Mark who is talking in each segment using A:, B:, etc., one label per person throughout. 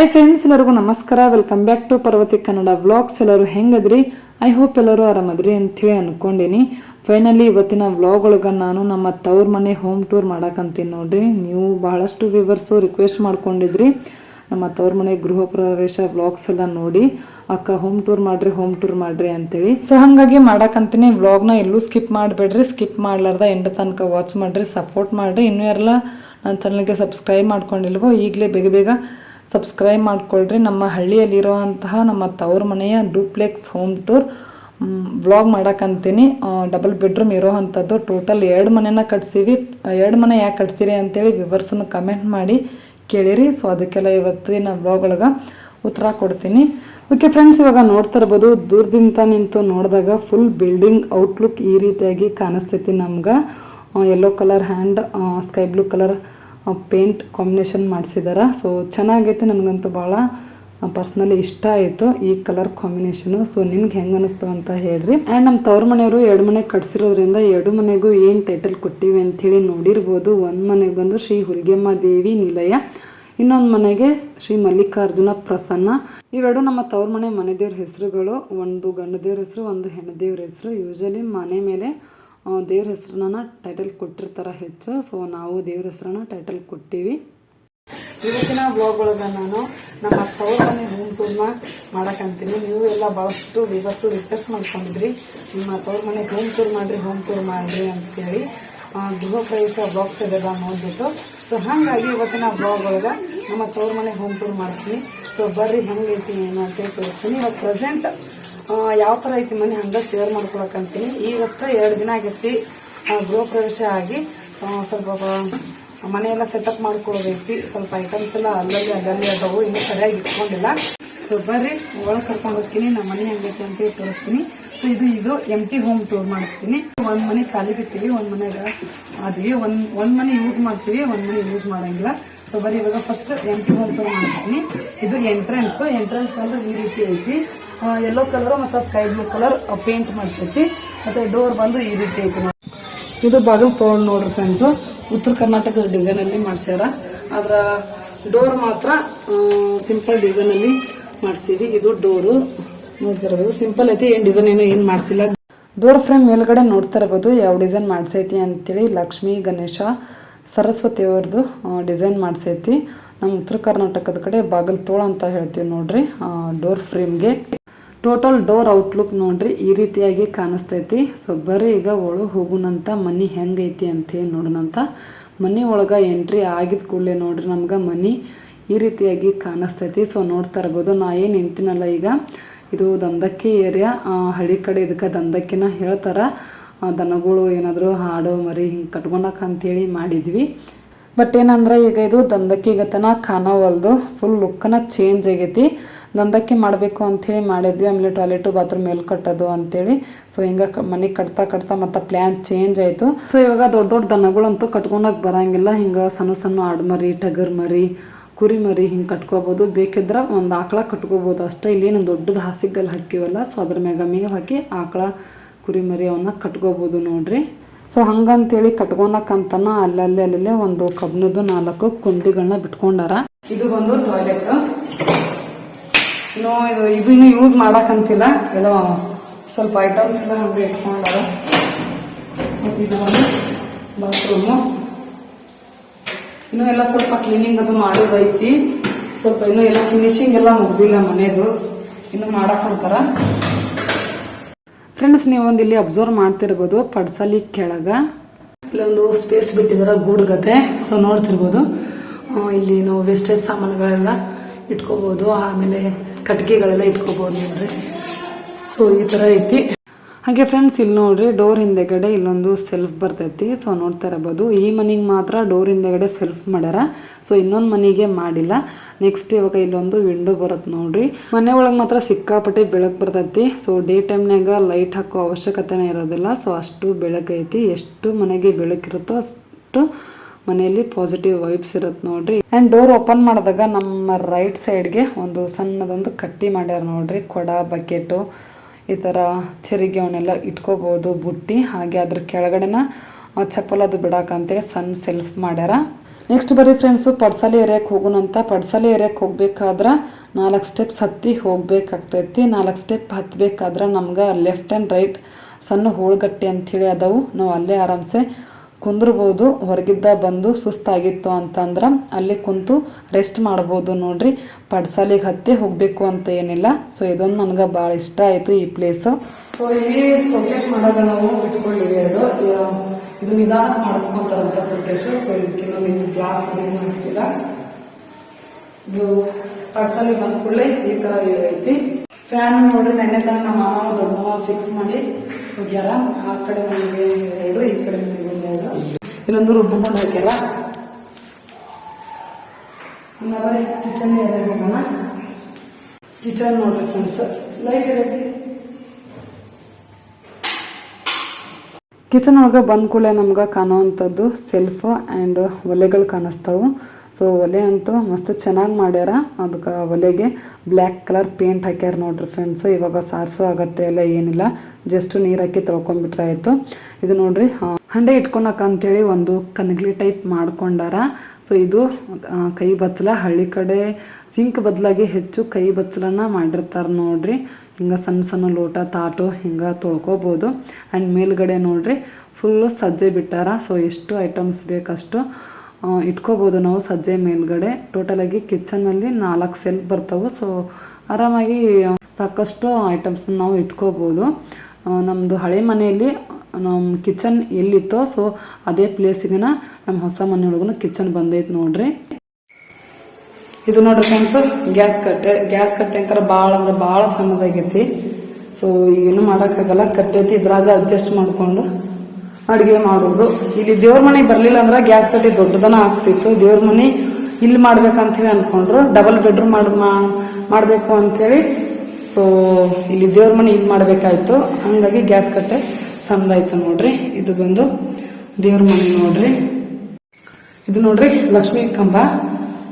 A: Hi friends ಎಲ್ಲರಿಗೂ ನಮಸ್ಕಾರ. Welcome back to Parvathi Kannada vlogs ಎಲ್ಲರೂ ಹೆಂಗದ್ರಿ? ಐ ಹೋಪ್ ಎಲ್ಲರೂ ಆರಾಮದ್ರಿ ಅಂಥೇಳಿ ಅನ್ಕೊಂಡಿನಿ. ಫೈನಲಿ ಇವತ್ತಿನ ವ್ಲಾಗ್ ಒಳಗೆ ನಾನು ನಮ್ಮ ತವ್ರ ಮನೆ ಹೋಮ್ ಟೂರ್ ಮಾಡಕಂತೀನಿ ನೋಡ್ರಿ. ನೀವು ಬಹಳಷ್ಟು ವ್ಯೂವರ್ಸು ರಿಕ್ವೆಸ್ಟ್ ಮಾಡ್ಕೊಂಡಿದ್ರಿ. ನಮ್ಮ ತವ್ರ ಮನೆ ಗೃಹ ಪ್ರವೇಶ ವ್ಲಾಗ್ಸ್ ಎಲ್ಲ ನೋಡಿ ಅಕ್ಕ ಹೋಮ್ ಟೂರ್ ಮಾಡ್ರಿ ಹೋಮ್ ಟೂರ್ ಮಾಡ್ರಿ ಅಂತೇಳಿ. ಸೊ ಹಾಗಾಗಿ ಮಾಡಕ್ಕಂತೀನಿ ವ್ಲಾಗ್ನ ಎಲ್ಲೂ ಸ್ಕಿಪ್ ಮಾಡಬೇಡ್ರಿ. ಸ್ಕಿಪ್ ಮಾಡ್ಲಾರ್ದ ಎಂಡ್ ತನಕ ವಾಚ್ ಮಾಡ್ರಿ ಸಪೋರ್ಟ್ ಮಾಡ್ರಿ. ಇನ್ನೂ ಯಾರೆಲ್ಲ ನನ್ನ ಚಾನಲ್ಗೆ ಸಬ್ಸ್ಕ್ರೈಬ್ ಮಾಡ್ಕೊಂಡಿಲ್ವೋ ಈಗಲೇ ಬೇಗ ಬೇಗ ಸಬ್ಸ್ಕ್ರೈಬ್ ಮಾಡಿಕೊಳ್ಳ್ರಿ ನಮ್ಮ ಹಳ್ಳಿಯಲ್ಲಿರುವಂತಹ ನಮ್ಮ ತವರು ಮನೆಯ ಡೂಪ್ಲೆಕ್ಸ್ ಹೋಮ್ ಟೂರ್ ವ್ಲಾಗ್ ಮಾಡೋಕ್ಕಂತೀನಿ ಡಬಲ್ ಬೆಡ್ರೂಮ್ ಇರೋ ಅಂಥದ್ದು ಟೋಟಲ್ ಎರಡು ಮನೆನ ಕಟ್ಸೀವಿ. ಎರಡು ಮನೆ ಯಾಕೆ ಕಟ್ಸಿರಿ ಅಂತೇಳಿ ವಿವರ್ಸನ್ನು ಕಮೆಂಟ್ ಮಾಡಿ ಕೇಳಿರಿ. ಸೊ ಅದಕ್ಕೆಲ್ಲ ಇವತ್ತಿನ ವ್ಲಾಗ್ ಒಳಗೆ ಉತ್ತರ ಕೊಡ್ತೀನಿ. ಓಕೆ ಫ್ರೆಂಡ್ಸ್ ಇವಾಗ ನೋಡ್ತಾ ಇರ್ಬೋದು, ದೂರದಿಂದ ನಿಂತು ನೋಡಿದಾಗ ಫುಲ್ ಬಿಲ್ಡಿಂಗ್ ಔಟ್ಲುಕ್ ಈ ರೀತಿಯಾಗಿ ಕಾಣಿಸ್ತೈತಿ ನಮ್ಗೆ. Yellow colour and sky blue colour paint combination ಮಾಡಿಸಿದ್ದಾರೆ ಸೊ ಚೆನ್ನಾಗೈತೆ ನನಗಂತೂ ಭಾಳ ಪರ್ಸ್ನಲಿ ಇಷ್ಟ ಆಯಿತು ಈ ಕಲರ್ ಕಾಂಬಿನೇಷನು ಸೊ ನಿಮ್ಗೆ ಹೆಂಗೆ ಅನಿಸ್ತು ಅಂತ ಹೇಳ್ರಿ. ಆ್ಯಂಡ್ ನಮ್ಮ ತವ್ರ ಮನೆಯವರು ಎರಡು ಮನೆ ಕಟ್ಸಿರೋದ್ರಿಂದ ಎರಡು ಮನೆಗೂ ಏನು ಟೈಟಲ್ ಕೊಟ್ಟಿವಿ ಅಂಥೇಳಿ ನೋಡಿರ್ಬೋದು. ಒಂದು ಮನೆಗೆ ಬಂದು ಶ್ರೀ ಹುಲಿಗೆಮ್ಮ ದೇವಿ ನಿಲಯ, ಇನ್ನೊಂದು ಮನೆಗೆ ಶ್ರೀ ಮಲ್ಲಿಕಾರ್ಜುನ ಪ್ರಸನ್ನ. ಇವೆರಡು ನಮ್ಮ ತವ್ರ ಮನೆ ಮನೆ ದೇವ್ರ ಹೆಸರುಗಳು. ಒಂದು ಗಂಡು ದೇವ್ರ ಹೆಸರು, ಒಂದು ಹೆಣ್ಣು ದೇವ್ರ ಹೆಸರು. ಯೂಶಲಿ ಮನೆ ಮೇಲೆ ದೇವ್ರ ಹೆಸರನ್ನ ಟೈಟಲ್ ಕೊಟ್ಟಿರ್ತಾರೆ ಹೆಚ್ಚು. ಸೊ ನಾವು ದೇವ್ರ ಹೆಸರನ್ನ ಟೈಟಲ್ ಕೊಟ್ಟಿವಿ. ಇವತ್ತಿನ ಬ್ಲಾಗ್ ಒಳಗ ನಾನು ನಮ್ಮ ತವ್ರ ಮನೆ ಹೋಮ್ ಟೂರ್ನ ಮಾಡಕ್ಕಂತೀನಿ ನೀವು ಎಲ್ಲ ಭಾಳಷ್ಟು ವಿವರ್ಸು ರಿಕ್ವೆಸ್ಟ್ ಮಾಡ್ಕೊಂಡಿದ್ರಿ ನಿಮ್ಮ ತವ್ರ ಮನೆ ಹೋಮ್ ಟೂರ್ ಮಾಡ್ರಿ ಹೋಮ್ ಟೂರ್ ಮಾಡ್ರಿ ಅಂತೇಳಿ ಗೃಹ ಪ್ರವೇಶ ಬ್ಲಾಗ್ಸ್ ಇದೆಲ್ಲ ನೋಡ್ಬಿಟ್ಟು. ಸೊ ಹಾಗಾಗಿ ಇವತ್ತಿನ ಬ್ಲಾಗ್ ಒಳಗ ನಮ್ಮ ತವ್ರ ಮನೆ ಹೋಮ್ ಟೂರ್ ಮಾಡ್ತೀನಿ. ಸೊ ಬರ್ರಿ, ಹೆಂಗೈತಿ, ಏನು ಅಂತೇಳಿ ತೋರಿಸ್ತೀನಿ ಇವಾಗ ಪ್ರೆಸೆಂಟ್ ಯಾವ ಥರ ಐತಿ ಮನೆ ಹಂಗೆ ಶೇರ್ ಮಾಡ್ಕೊಳಕಂತೀನಿ ಈಗಷ್ಟೇ ಎರಡು ದಿನ ಆಗೈತಿ ಗೃಹ ಪ್ರವೇಶ ಆಗಿ ಸ್ವಲ್ಪ ಮನೆ ಮನೆಯೆಲ್ಲ ಸೆಟಪ್ ಮಾಡ್ಕೊಳ್ಬೇಕಿ ಸ್ವಲ್ಪ ಐಟಮ್ಸ್ ಎಲ್ಲ ಅಲ್ಲಲ್ಲಿ ಅಲ್ಲಲ್ಲಿ ಅದಾವು, ಇನ್ನೂ ಸರಿಯಾಗಿ ಇಟ್ಕೊಂಡಿಲ್ಲ. ಸೊ ಬರ್ರಿ, ಒಳಗೆ ಕರ್ಕೊಂಡು ಹೋಗ್ತೀನಿ ನಮ್ಮ ಮನೆ ಹೆಂಗೈತಿ ಅಂತ ತೋರಿಸ್ತೀನಿ. ಸೊ ಇದು ಇದು ಎಂ ಟಿ ಹೋಮ್ ಟೂರ್ ಮಾಡಿಸ್ತೀನಿ. ಒಂದ್ ಮನೆ ಖಾಲಿ ಬಿಡ್ತೀವಿ, ಒಂದ್ ಮನೆಗ ಅದ್ವಿ ಒಂದ್ ಒಂದ್ ಮನೆ ಯೂಸ್ ಮಾಡ್ತೀವಿ, ಒಂದ್ ಮನೆ ಯೂಸ್ ಮಾಡಂಗಿಲ್ಲ. ಸೊ ಬರೀ ಇವಾಗ first M T home tour ಮಾಡ್ತೀನಿ ಇದು ಎಂಟ್ರೆನ್ಸ್ ಎಂಟ್ರೆನ್ಸ್ ಅಂದ್ರೆ ಈ ರೀತಿ ಐತಿ. ಯೆಲ್ಲೋ ಕಲರ್ ಮತ್ತೆ ಸ್ಕೈ ಬ್ಲೂ ಕಲರ್ ಪೇಂಟ್ ಮಾಡಿಸೈತಿ. ಮತ್ತೆ ಡೋರ್ ಬಂದು ಈ ರೀತಿ ಐತಿ. ಇದು ಬಾಗಿಲು ತೋಳ್ ನೋಡ್ರಿ ಫ್ರೆಂಡ್ಸ್ ಉತ್ತರ ಕರ್ನಾಟಕದ ಡಿಸೈನ್ ಅಲ್ಲಿ ಮಾಡ್ಸ್ಯಾರ. ಅದ್ರ ಡೋರ್ ಮಾತ್ರ ಸಿಂಪಲ್ ಡಿಸೈನ್ ಅಲ್ಲಿ ಮಾಡ್ಸೀವಿ. ಇದು ಡೋರು ನೋಡ್ತಾ ಇರ್ಬೋದು ಸಿಂಪಲ್ ಐತಿ, ಏನ್ ಡಿಸೈನ್ ಏನು ಏನ್ ಮಾಡಿಸಿಲ್ಲ. ಡೋರ್ ಫ್ರೇಮ್ ಮೇಲ್ಗಡೆ ನೋಡ್ತಾ ಇರಬಹುದು ಯಾವ ಡಿಸೈನ್ ಮಾಡಿಸೈತಿ ಅಂತೇಳಿ ಲಕ್ಷ್ಮೀ, ಗಣೇಶ, ಸರಸ್ವತಿ ಅವ್ರದ್ದು ಡಿಸೈನ್ ಮಾಡಿಸೈತಿ. ನಮ್ಮ ಉತ್ತರ ಕರ್ನಾಟಕದ ಕಡೆ ಬಾಗಿಲು ತೋಳ ಅಂತ ಹೇಳ್ತೀವಿ ನೋಡ್ರಿ ಡೋರ್ ಫ್ರೇಮ್ಗೆ ಟೋಟಲ್ ಡೋರ್ ಔಟ್ಲುಕ್ ನೋಡ್ರಿ, ಈ ರೀತಿಯಾಗಿ ಕಾಣಿಸ್ತೈತಿ. ಸೊ ಬರ್ರಿ ಈಗ ಒಳಗೆ ಹೋಗುನಂತ, ಮನಿ ಹೆಂಗೈತಿ ಅಂತೇಳಿ ನೋಡೋಣಂತ ಮನಿ ಒಳಗೆ ಎಂಟ್ರಿ ಆಗಿದ ಕೂಡಲೇ ನೋಡ್ರಿ, ನಮ್ಗೆ ಮನಿ ಈ ರೀತಿಯಾಗಿ ಕಾಣಿಸ್ತೈತಿ. ಸೊ ನೋಡ್ತಾ ಇರ್ಬೋದು. ನಾ ಏನು ನಿಂತಿನಲ್ಲ ಈಗ. ಇದು ದಂದಕ್ಕಿ ಏರಿಯಾ. ಹಳ್ಳಿ ಕಡೆ ಇದಕ್ಕೆ ದಂದಕ್ಕಿನ ಹೇಳ್ತಾರ. ದನಗಳು ಏನಾದರೂ ಹಾಡು, ಮರಿ ಹಿಂಗೆ ಕಟ್ಕೊಳಕ್ಕೆ ಅಂತೇಳಿ ಮಾಡಿದ್ವಿ. ಬಟ್ ಏನಂದ್ರೆ ಈಗ ಇದು ದಂದಕ್ಕಿಗತನ ಕಾಣವಲ್ದು. ಫುಲ್ ಲುಕ್ಕನ ಚೇಂಜ್ ಆಗೈತಿ. ದಂದಕ್ಕಿ ಮಾಡಬೇಕು ಅಂಥೇಳಿ ಮಾಡಿದ್ವಿ. ಆಮೇಲೆ ಟಾಯ್ಲೆಟು ಬಾತ್ರೂಮ್ ಮೇಲೆ ಕಟ್ಟೋದು ಅಂತೇಳಿ ಸೊ ಹಿಂಗೆ ಮನೆ ಕಟ್ತಾ ಕಟ್ತಾ ಮತ್ತು ಪ್ಲ್ಯಾನ್ ಚೇಂಜ್ ಆಯಿತು. ಸೊ ಇವಾಗ ದೊಡ್ಡ ದೊಡ್ಡ ದನಗಳಂತೂ ಕಟ್ಕೊಳಕ್ಕೆ ಬರೋಂಗಿಲ್ಲ. ಹಿಂಗೆ ಸಣ್ಣ ಸಣ್ಣ ಆಡ್ಮರಿ ಟಗರ್ ಮರಿ ಕುರಿ ಮರಿ ಹಿಂಗೆ ಕಟ್ಕೋಬೋದು. ಬೇಕಿದ್ರೆ ಒಂದು ಆಕಳ ಕಟ್ಕೋಬೋದು. ಅಷ್ಟೇ ಇಲ್ಲೇನು ದೊಡ್ಡದು ಹಾಸಿಗೆಲ್ಲ ಹಾಕಿವಲ್ಲ ಸೊ ಅದ್ರ ಮ್ಯಾಗ ಮೇವು ಹಾಕಿ ಆಕಳ ಕುರಿ ಮರಿ ಅವನ್ನ ಕಟ್ಕೋಬೋದು ನೋಡ್ರಿ. ಸೊ ಹಂಗಂತೇಳಿ ಕಟ್ಕೊಳಕಂತನ ಅಲ್ಲಲ್ಲಿ ಅಲ್ಲಲ್ಲೇ ಒಂದು ಕಬ್ಬಿಣದ್ದು ನಾಲ್ಕು ಕುಂಡಿಗಳನ್ನ ಬಿಟ್ಕೊಂಡಾರ. ಇದು ಬಂದು ಟಾಯ್ಲೆಟ್ ಇನ್ನು ಇದು ಇದು ಇನ್ನು ಯೂಸ್ ಮಾಡಕ್ಕಂತಿಲ್ಲ ಏನೋ ಸ್ವಲ್ಪ ಐಟಮ್ಸ್ ಎಲ್ಲ ಹಂಗೆ ಇಟ್ಕೊಂಡಾರ. ಇದು ಒಂದು ಬಾತ್ರೂಮು ಇನ್ನೂ ಎಲ್ಲ ಸ್ವಲ್ಪ ಕ್ಲೀನಿಂಗ್ ಅದು ಮಾಡೋದೈತಿ. ಸ್ವಲ್ಪ ಇನ್ನೂ ಎಲ್ಲ ಫಿನಿಶಿಂಗ್ ಎಲ್ಲ ಮುಗ್ದಿಲ್ಲ ಮನೆಯದು ಇನ್ನು ಮಾಡಕ್ಕಂತಾರ ಫ್ರೆಂಡ್ಸ್ ನೀವು ಒಂದು ಇಲ್ಲಿ ಅಬ್ಸರ್ವ್ ಮಾಡ್ತಿರ್ಬೋದು ಪಡ್ಸಲಿ ಕೆಳಗ. ಇಲ್ಲೊಂದು ಸ್ಪೇಸ್ ಬಿಟ್ಟಿದಾರ ಗೂಡ್ಗತೆ. ಸೊ ನೋಡ್ತಿರ್ಬೋದು. ಇಲ್ಲಿ ನಾವು ವೇಸ್ಟೇಜ್ ಸಾಮಾನುಗಳೆಲ್ಲ ಇಟ್ಕೋಬಹುದು ಆಮೇಲೆ ಕಟ್ಗೆಗಳೆಲ್ಲ ಇಟ್ಕೋಬಹುದು ನೋಡ್ರಿ ಸೊ ಈ ತರ ಐತಿ. ಹಾಗೆ ಫ್ರೆಂಡ್ಸ್ ಇಲ್ಲಿ ನೋಡ್ರಿ ಡೋರ್ ಹಿಂದೆಗಡೆ ಇಲ್ಲೊಂದು ಸೆಲ್ಫ್ ಬರ್ತೈತಿ. ಸೊ ನೋಡ್ತಾ ಇರಬಹುದು ಈ ಮನೆಗೆ ಮಾತ್ರ ಡೋರ್ ಹಿಂದೆಗಡೆ ಸೆಲ್ಫ್ ಮಾಡ್ಯಾರ. ಸೊ ಇನ್ನೊಂದು ಮನೆಗೆ ಮಾಡಿಲ್ಲ. ನೆಕ್ಸ್ಟ್ ಇವಾಗ ಇಲ್ಲೊಂದು ವಿಂಡೋ ಬರುತ್ತೆ ನೋಡ್ರಿ. ಮನೆ ಒಳಗೆ ಮಾತ್ರ ಸಿಕ್ಕಾಪಟ್ಟೆ ಬೆಳಕು ಬರ್ತೈತಿ. ಸೊ ಡೇ ಟೈಮ್ನಾಗ ಲೈಟ್ ಹಾಕೋ ಅವಶ್ಯಕತೆನೇ ಇರೋದಿಲ್ಲ. ಸೊ ಅಷ್ಟು ಬೆಳಕೈತಿ ಎಷ್ಟು ಮನೆಗೆ ಬೆಳಕಿರುತ್ತೋ ಅಷ್ಟು ಮನೆಯಲ್ಲಿ ಪಾಸಿಟಿವ್ ವೈಬ್ಸ್ ಇರುತ್ತೆ ನೋಡ್ರಿ. ಆ್ಯಂಡ್ ಡೋರ್ ಓಪನ್ ಮಾಡಿದಾಗ ನಮ್ಮ ರೈಟ್ ಸೈಡ್ಗೆ ಒಂದು ಸಣ್ಣದೊಂದು ಕಟ್ಟಿ ಮಾಡ್ಯಾರ ನೋಡ್ರಿ. ಕೊಡ ಬಕೆಟು ಈ ಥರ ಚೆರಿಗೆ ಅವನ್ನೆಲ್ಲ ಇಟ್ಕೋಬೋದು, ಬುಟ್ಟಿ. ಹಾಗೆ ಅದ್ರ ಕೆಳಗಡೆನ ಚಪ್ಪಲ್ ಅದು ಬಿಡಾಕ ಅಂತೇಳಿ ಸಣ್ಣ ಸೆಲ್ಫ್ ಮಾಡ್ಯಾರ. ನೆಕ್ಸ್ಟ್ ಬರೀ ಫ್ರೆಂಡ್ಸು ಪಡ್ಸಾಲಿ ಏರಿಯಾಕ್ಕೆ ಹೋಗೋಣಂತ ಪಡ್ಸಾಲಿ ಏರಿಯಾಕ್ ಹೋಗ್ಬೇಕಾದ್ರೆ ನಾಲ್ಕು ಸ್ಟೆಪ್ಸ್ ಹತ್ತಿ ಹೋಗ್ಬೇಕಾಗ್ತೈತಿ. ನಾಲ್ಕು ಸ್ಟೆಪ್ ಹತ್ತಬೇಕಾದ್ರೆ ನಮ್ಗೆ ಲೆಫ್ಟ್ ಆ್ಯಂಡ್ ರೈಟ್ ಸಣ್ಣ ಅಂತ ಅಂಥೇಳಿ ಅದಾವು. ನಾವು ಅಲ್ಲೇ ಆರಾಮ್ಸೆ ಕುಂದ್ರಬೋದು ಹೊರಗಿದ್ದ ಬಂದು ಸುಸ್ತಾಗಿತ್ತು ಅಂತಂದ್ರೆ ಅಲ್ಲಿ ಕುಂತು ರೆಸ್ಟ್ ಮಾಡ್ಬೋದು ನೋಡ್ರಿ. ಪಡ್ಸಾಲಿಗೆ ಹತ್ತಿ ಹೋಗಬೇಕು ಅಂತ ಏನಿಲ್ಲ. ಸೊ ಇದೊಂದು ನನಗೆ ಭಾಳ ಇಷ್ಟ ಆಯಿತು ಈ ಪ್ಲೇಸು ಸೊ ಇಲ್ಲಿ ಸೊಕೇಶ್ ಮಾಡೋದು ನಾವು ಇಟ್ಕೊಂಡಿವಿ ಎರಡು. ಇದು ನಿಧಾನಕ್ಕೆ ಮಾಡಿಸ್ಕೊಂತಾರಂತ ಸೊಕೇಶು. ಸೊ ಇದಕ್ಕೆ ನಿಮ್ಗೆ ಗ್ಲಾಸ್ ಏನು ಹಾಕ್ಸಿಲ್ಲ ಇದು ಪಡ್ಸಲಿಗೆ ಬಂದ ಕೂಡಲೇ ಈ ಥರ ಐತಿ. ಫ್ಯಾನ್ ನೋಡ್ರಿ, ನೆನ್ನೆ ತನಕ ನಮ್ಮ ಮಾಮ ದೊಡ್ಡ ಫಿಕ್ಸ್ ಮಾಡಿ ಹೋಗ್ಯಾರ? ಆ ಕಡೆ ಮನೆಗೆ ಎರಡು, ಈ ಕಡೆ ಮನೆಗೆ ಎರಡು. ಇಲ್ಲೊಂದು ರುಬ್ಕೊಂಡು ಹಾಕ್ಯಾರ ಇನ್ನ ಬರೀ ಕಿಚನ್ ಏರಿಯಾಗೆ ಹೋಗೋಣ. ಕಿಚನ್ ನೋಡ್ರಿ ಫ್ರೆಂಡ್ಸ್ ಲೈಟ್ ಇರೈತಿ ಕಿಚನ್ ಒಳಗೆ ಬಂದ ಕೂಡಲೇ ನಮ್ಗೆ ಕಾಣುವಂಥದ್ದು ಸೆಲ್ಫ್ ಆ್ಯಂಡ್ ಒಲೆಗಳು ಕಾಣಿಸ್ತಾವು. ಸೊ ಒಲೆ ಅಂತೂ ಮಸ್ತ್ ಚೆನ್ನಾಗಿ ಮಾಡ್ಯಾರ. ಅದಕ್ಕೆ ಒಲೆಗೆ ಬ್ಲ್ಯಾಕ್ ಕಲರ್ ಪೇಂಟ್ ಹಾಕ್ಯಾರ ನೋಡ್ರಿ ಫ್ರೆಂಡ್ಸು ಇವಾಗ ಸಾರಿಸೋ ಆಗತ್ತೆ ಎಲ್ಲ ಏನಿಲ್ಲ. ಜಸ್ಟ್ ನೀರು ಹಾಕಿ ತೊಳ್ಕೊಂಬಿಟ್ರೆ ಇದು ನೋಡ್ರಿ ಹಂಡೆ ಇಟ್ಕೊಳಕ್ಕೆ ಅಂತೇಳಿ ಒಂದು ಕನಗ್ಲಿ ಟೈಪ್ ಮಾಡ್ಕೊಂಡಾರ. ಸೊ ಇದು ಕೈ ಬಚ್ಚಲ ಹಳ್ಳಿ ಕಡೆ ಸಿಂಕ್ ಬದಲಾಗಿ ಹೆಚ್ಚು ಕೈ ಬಚ್ಚಲನ್ನ ಮಾಡಿರ್ತಾರೆ ನೋಡ್ರಿ. ಹಿಂಗೆ ಸಣ್ಣ ಸಣ್ಣ ಲೋಟ, ತಾಟು ಹಿಂಗೆ ತೊಳ್ಕೊಬೋದು. ಆ್ಯಂಡ್ ಮೇಲ್ಗಡೆ ನೋಡ್ರಿ ಫುಲ್ಲು ಸಜ್ಜೆ ಬಿಟ್ಟಾರ. ಸೊ ಎಷ್ಟು ಐಟಮ್ಸ್ ಬೇಕಷ್ಟು ಇಟ್ಕೋಬೋದು ನಾವು ಸಜ್ಜೆ ಮೇಲ್ಗಡೆ. ಟೋಟಲಾಗಿ ಕಿಚನಲ್ಲಿ ನಾಲ್ಕು ಸೆಲ್ಫ್ ಬರ್ತವೆ. ಸೊ ಆರಾಮಾಗಿ ಸಾಕಷ್ಟು ಐಟಮ್ಸ್ನ ನಾವು ಇಟ್ಕೋಬೋದು. ನಮ್ಮದು ಹಳೆ ಮನೆಯಲ್ಲಿ ನಮ್ಮ ಕಿಚನ್ ಎಲ್ಲಿತ್ತೋ ಸೊ ಅದೇ ಪ್ಲೇಸಿಗೆನ ನಮ್ಮ ಹೊಸ ಮನೆಯೊಳಗೂ ಕಿಚನ್ ಬಂದೈತೆ ನೋಡ್ರಿ. ಇದು ನೋಡ್ರಿ ಫ್ರೆಂಡ್ಸ್ ಗ್ಯಾಸ್ ಕಟ್ಟೆ ಗ್ಯಾಸ್ ಕಟ್ಟೆ ಅಂಕರ ಭಾಳ ಅಂದ್ರೆ ಭಾಳ ಸಣ್ಣದಾಗೈತಿ. ಸೊ ಏನು ಮಾಡೋಕ್ಕಾಗಲ್ಲ, ಕಟ್ಟೈತಿ, ಇದ್ರಾಗ ಅಡ್ಜಸ್ಟ್ ಮಾಡಿಕೊಂಡು ಅಡುಗೆ ಮಾಡೋದು ಇಲ್ಲಿ ದೇವ್ರ ಮನೆಗೆ ಬರಲಿಲ್ಲ ಅಂದ್ರೆ ಗ್ಯಾಸ್ ಕಟ್ಟೆ ದೊಡ್ಡದನ ಆಗ್ತಿತ್ತು. ದೇವ್ರ ಮನೆ ಇಲ್ಲಿ ಮಾಡ್ಬೇಕಂತೇಳಿ ಅನ್ಕೊಂಡ್ರು. ಡಬಲ್ ಬೆಡ್ರೂಮ್ ಮಾಡ್ ಮಾಡಬೇಕು ಅಂಥೇಳಿ ಸೊ ಇಲ್ಲಿ ದೇವ್ರ ಮನೆ ಇಲ್ಲಿ ಮಾಡ್ಬೇಕಾಯ್ತು. ಹಂಗಾಗಿ ಗ್ಯಾಸ್ ಕಟ್ಟೆ ಸಂದಾಯ್ತು ನೋಡ್ರಿ. ಇದು ಬಂದು ದೇವ್ರ ಮನೆ ನೋಡ್ರಿ. ಇದು ನೋಡ್ರಿ ಲಕ್ಷ್ಮೀ ಕಂಬ.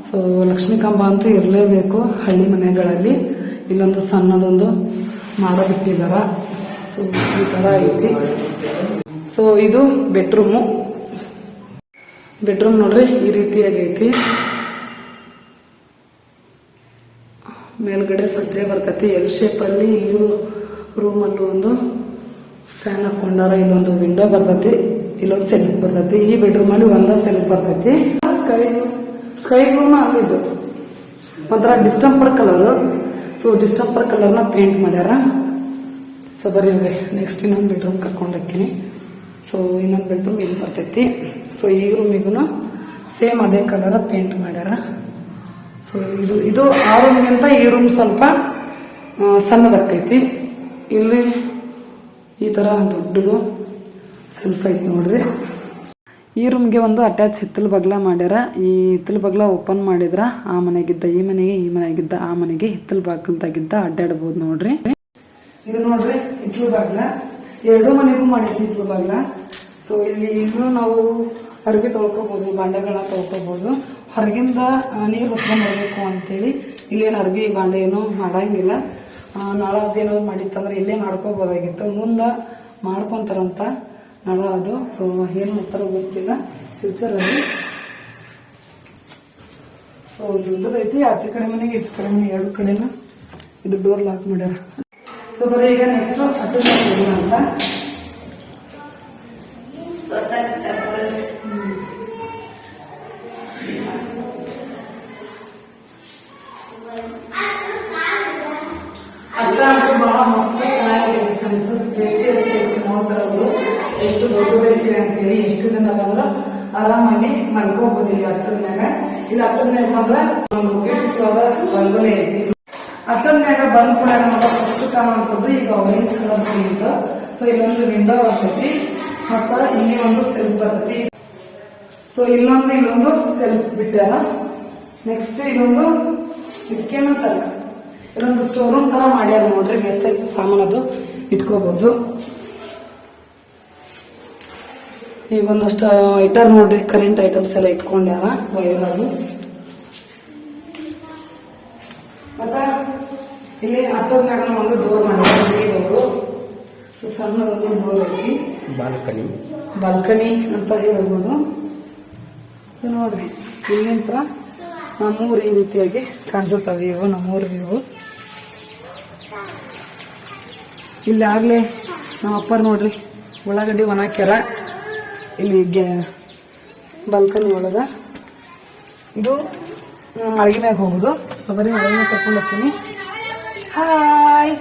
A: ಸೊ ಲಕ್ಷ್ಮೀ ಕಂಬ ಅಂತೂ ಇರಲೇಬೇಕು ಹಳ್ಳಿ ಮನೆಗಳಲ್ಲಿ. ಇಲ್ಲೊಂದು ಸಣ್ಣದೊಂದು ಮಾಡೋ ಬಿಟ್ಟಿದಾರ. ಸೊ ಈ ತರ ಐತಿ. ಸೊ ಇದು ಬೆಡ್ರೂಮು ಬೆಡ್ರೂಮ್ ನೋಡ್ರಿ, ಈ ರೀತಿಯಾಗಿ ಐತಿ ಮೇಲ್ಗಡೆ ಸಜ್ಜೆ ಬರ್ತೈತಿ. ಎಲ್ ಶೇಪಲ್ಲಿ ಇಲ್ಲೂ ರೂಮಲ್ಲೂ ಒಂದು ಫ್ಯಾನ್ ಹಾಕೊಂಡಾರ ಇಲ್ಲೊಂದು ವಿಂಡೋ ಬರ್ತೈತಿ. ಇಲ್ಲೊಂದು ಸೆಲ್ಫ್ ಬರ್ತೈತಿ. ಈ ಬೆಡ್ರೂಮ್ ಅಲ್ಲಿ ಒಂದ ಸೆಲ್ಫ್ ಬರ್ತೈತಿ. ಸ್ಕೈ ಸ್ಕೈ ಬ್ಲೂನ ಅಲ್ಲಿದ್ದು ಒಂಥರ ಡಿಸ್ಟಂಪರ್ ಕಲರ್ ಸೊ ಡಿಸ್ಟಂಪರ್ ಕಲರ್ನ ಪೇಂಟ್ ಮಾಡ್ಯಾರ. ಸೊ ಬರೀ ನೆಕ್ಸ್ಟ್ ಇನ್ನೊಂದು ಬೆಡ್ರೂಮ್ ಕರ್ಕೊಂಡು ಹೋಗ್ತೀನಿ. ಸೊ ಇನ್ನೊಂದು ಬೆಡ್ರೂಮ್ ಇದು ಬರ್ತೈತಿ. ಸೊ ಈ ರೂಮಿಗೂ ಸೇಮ್ ಅದೇ ಕಲರ್ ಪೇಂಟ್ ಮಾಡ್ಯಾರ. ಸೊ ಇದು ಇದು ಆ ರೂಮ್ಗಿಂತ ಈ ರೂಮ್ ಸ್ವಲ್ಪ ಆ, ಸಣ್ಣದಾಗ್ತೈತಿ ಇಲ್ಲಿ ಈ ಥರ ದೊಡ್ಡದು ಸೆಲ್ಫ್ ಐತಿ ನೋಡ್ರಿ. ಈ ರೂಮ್ಗೆ ಒಂದು ಅಟ್ಯಾಚ್ ಹಿತ್ತಲು ಬಗ್ಲ ಮಾಡ್ಯಾರ. ಈ ಹಿತ್ತಲು ಬಗ್ಲ ಓಪನ್ ಮಾಡಿದ್ರ ಆ ಮನೆಗಿದ್ದ ಈ ಮನೆಗೆ ಈ ಮನೆಗಿದ್ದ ಆ ಮನೆಗೆ ಹಿತ್ತಲು ಬಾಗಿಲ್ದಾಗಿದ್ದ ಅಡ್ಡಾಡ್ಬೋದು ನೋಡ್ರಿ. ಇದು ನೋಡ್ರಿ ಹಿತ್ತಲು ಬಾಗ್ಲ. ಎರಡೂ ಮನೆಗೂ ಮಾಡಿದ್ವಿ ಬಾಗ್ಲ ಸೊ ಇಲ್ಲಿ ಇಲ್ಲೂ ನಾವು ಅರ್ಬಿ ತೊಳ್ಕೊಬೋದು, ಬಾಂಡೆಗಳನ್ನ ತೊಳ್ಕೊಬೋದು. ಹೊರಗಿಂದ ನೀರು ಹೊತ್ಕೊಂಡು ಬರಬೇಕು ಅಂತೇಳಿ ಇಲ್ಲೇನು ಅರ್ಬಿ ಬಾಂಡೆ ಏನು ಮಾಡಂಗಿಲ್ಲ. ನಾಳೆ ಅದೇನೋ ಮಾಡಿತ್ತಂದ್ರೆ ಇಲ್ಲೇ ಮಾಡ್ಕೋಬೋದಾಗಿತ್ತು. ಮುಂದೆ ಮಾಡ್ಕೊಂತಾರಂತ ನಾಳೆ ಅದು. ಸೊ ಏನು ಮಾಡ್ತಾರೋ ಗೊತ್ತಿಲ್ಲ. ಫ್ಯೂಚರಲ್ಲಿ ಸೊ ದೊಡ್ಡದೈತಿ ಆಚೆ ಕಡೆ ಮನೆಗೆ, ಈಚೆ ಕಡೆ ಮನೆಗೆ, ಎರಡು ಕಡೆನ ಇದು ಡೋರ್ ಲಾಕ್ ಮಾಡ್ಯಾರ. ಸೊ ಬರೀ ಈಗ ನೆಕ್ಸ್ಟ್ ಅಟ್ಟು ಅಂತ ಅಲ್ಲ ಅಂತೂ ಬಹಳ ಮಸ್ತ್ ಚೆನ್ನಾಗಿದೆ ಫ್ರೆಂಡ್ಸ್ ಸ್ಪೇಸಿಯಸ್ ಐತಿ ನೋಡ್ತಾರದು ಎಷ್ಟು ದೊಡ್ಡದೈತಿ ಅಂತೇಳಿ ಎಷ್ಟು ಜನ ಬಂದ್ರು ಆರಾಮಾಗಿ ಮಲ್ಕೋಬಹುದು ಇಲ್ಲಿ ಹತ್ತದ ಮ್ಯಾಗ ಇಲ್ಲಿ ಹತ್ತದ ಮ್ಯಾಗ ಬಂದ್ರೆ ಒಂದು ಬ್ಯೂಟಿಫುಲ್ ಆದ ರಂಗೋಲಿ ಐತಿ ಮ್ಯಾಗ ಬಂದ್ ಕೂಡ ನಮಗೆ ಕಾಣುವಂಥದ್ದು ಈಗ ಆರೆಂಜ್ ಕಲರ್ ಪೇಂಟ್ ಸೊ ಇಲ್ಲೊಂದು ವಿಂಡೋ ಬರ್ತೈತಿ. ಮತ್ತ ಇಲ್ಲಿ ಒಂದು ಸೆಲ್ಫ್ ಬರ್ತೈತಿ. ಸೊ ಇಲ್ಲೊಂದು ಇನ್ನೊಂದು ಸೆಲ್ಫ್ ಬಿಟ್ಟಾರ ನೆಕ್ಸ್ಟ್ ಇನ್ನೊಂದು ಇದಕ್ಕೇನಂತಾರ ಇದೊಂದು ಸ್ಟೋರ್ ರೂಮ್ ತರ ಮಾಡ್ಯಾರ ನೋಡ್ರಿ. ನೆಸ್ಟ್ ಸಾಮಾನು ಅದು ಇಟ್ಕೋಬಹುದು ಈಗ ಒಂದಷ್ಟು ಐಟರ್ ನೋಡ್ರಿ. ಕರೆಂಟ್ ಐಟಮ್ಸ್ ಎಲ್ಲ ಇಟ್ಕೊಂಡ್ಯಾರ. ವೈರ್ ಅದು. ಇಲ್ಲಿ ಆಟೋದ ಒಂದು ಡೋರ್ ಡೋರು ಸೊ ಸಣ್ಣದೊಂದು ಡೋರ್ ಐತಿ.
B: ಬಾಲ್ಕನಿ.
A: ಬಾಲ್ಕನಿ ಅಂತ ಹೇಳ್ಬೋದು. ನೋಡ್ರಿ ಇಲ್ಲಿಂತ್ರ ನಮ್ಮೂರು ಈ ರೀತಿಯಾಗಿ ಕಾಣಿಸುತ್ತವೆ ಇವು ನಮ್ಮೂರು ಇವು. ಇಲ್ಲಿ ಆಗ್ಲೇ ನಮ್ಮ ಅಪ್ಪರ್ ನೋಡ್ರಿ ಉಳ್ಳಾಗಡ್ಡಿ ಒಣ ಹಾಕ್ಯಾರ ಇಲ್ಲಿ ಬಾಲ್ಕನಿ ಒಳಗ. ಇದು ಮ್ಯಾಗ ಹೋಗುದು. ಬರೀ ಮ್ಯಾಗ ಕರ್ಕೊಂಡು ಹೋಗ್ತೀನಿ. ಹಾಯ್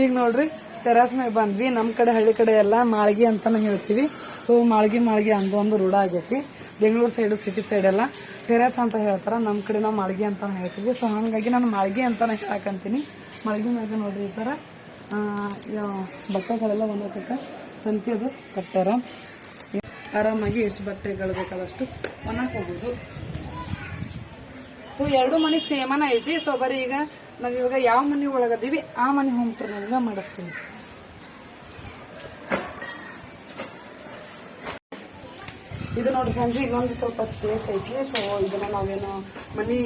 A: ಈಗ ನೋಡ್ರಿ ಟೆರಸ್ ಮ್ಯಾಗ ಬಂದ್ವಿ. ನಮ್ ಕಡೆ ಹಳ್ಳಿ ಕಡೆ ಎಲ್ಲ ಮಾಳ್ಗಿ ಅಂತಾನೆ ಹೇಳ್ತೀವಿ. ಸೊ ಮಾಳ್ಗಿ ಮಾಳ್ಗಿ ಅಂದು ಒಂದು ರೂಢ ಆಗೈತಿ. ಬೆಂಗಳೂರು ಸೈಡ್ ಸಿಟಿ ಸೈಡ್ ಎಲ್ಲ ಟೆರಸ್ ಅಂತ ಹೇಳ್ತಾರ. ನಮ್ ಕಡೆ ನಾವು ಮಾಳ್ಗಿ ಅಂತಾನೆ ಹೇಳ್ತೀವಿ. ಸೊ ಹಂಗಾಗಿ ನಾನು ಮಾಳ್ಗಿ ಅಂತಾನೆ ಹೇಳಕಂತೀನಿ. ಮಾಳ್ಗಿ ಮ್ಯಾಗ ನೋಡ್ರಿ ಈ ಯಾವ- ಬಟ್ಟೆಗಳೆಲ್ಲ ಒಂದೊಂದಕ್ಕೆ ತಂತಿ ಅದು, ಕಟ್ಟಾರ. ಆರಾಮಾಗಿ ಎಷ್ಟು ಬಟ್ಟೆಗಳು ಬೇಕಾದಷ್ಟು ಒಣಕ್ ಹೋಗೋದು. ಸೊ ಎರಡು ಮನೆ ಸೇಮನ ಐತಿ. ಸೊ ಬರೀ ಈಗ ನಾವು ಇವಾಗ ಯಾವ ಮನೆ ಒಳಗದೀವಿ ಆ ಮನೆ ಹೋಮ್ ಟೂರ್ ನಿಮ್ಗೆ ಮಾಡಿಸ್ತೀನಿ ಇದು ನೋಡಿ ಫ್ರೆಂಡ್ಸ್, ಇಲ್ಲೊಂದು ಸ್ವಲ್ಪ ಸ್ಪೇಸ್ ಐತಿ. ಸೊ ಇದನ್ನ ನಾವೇನು ಮನಿ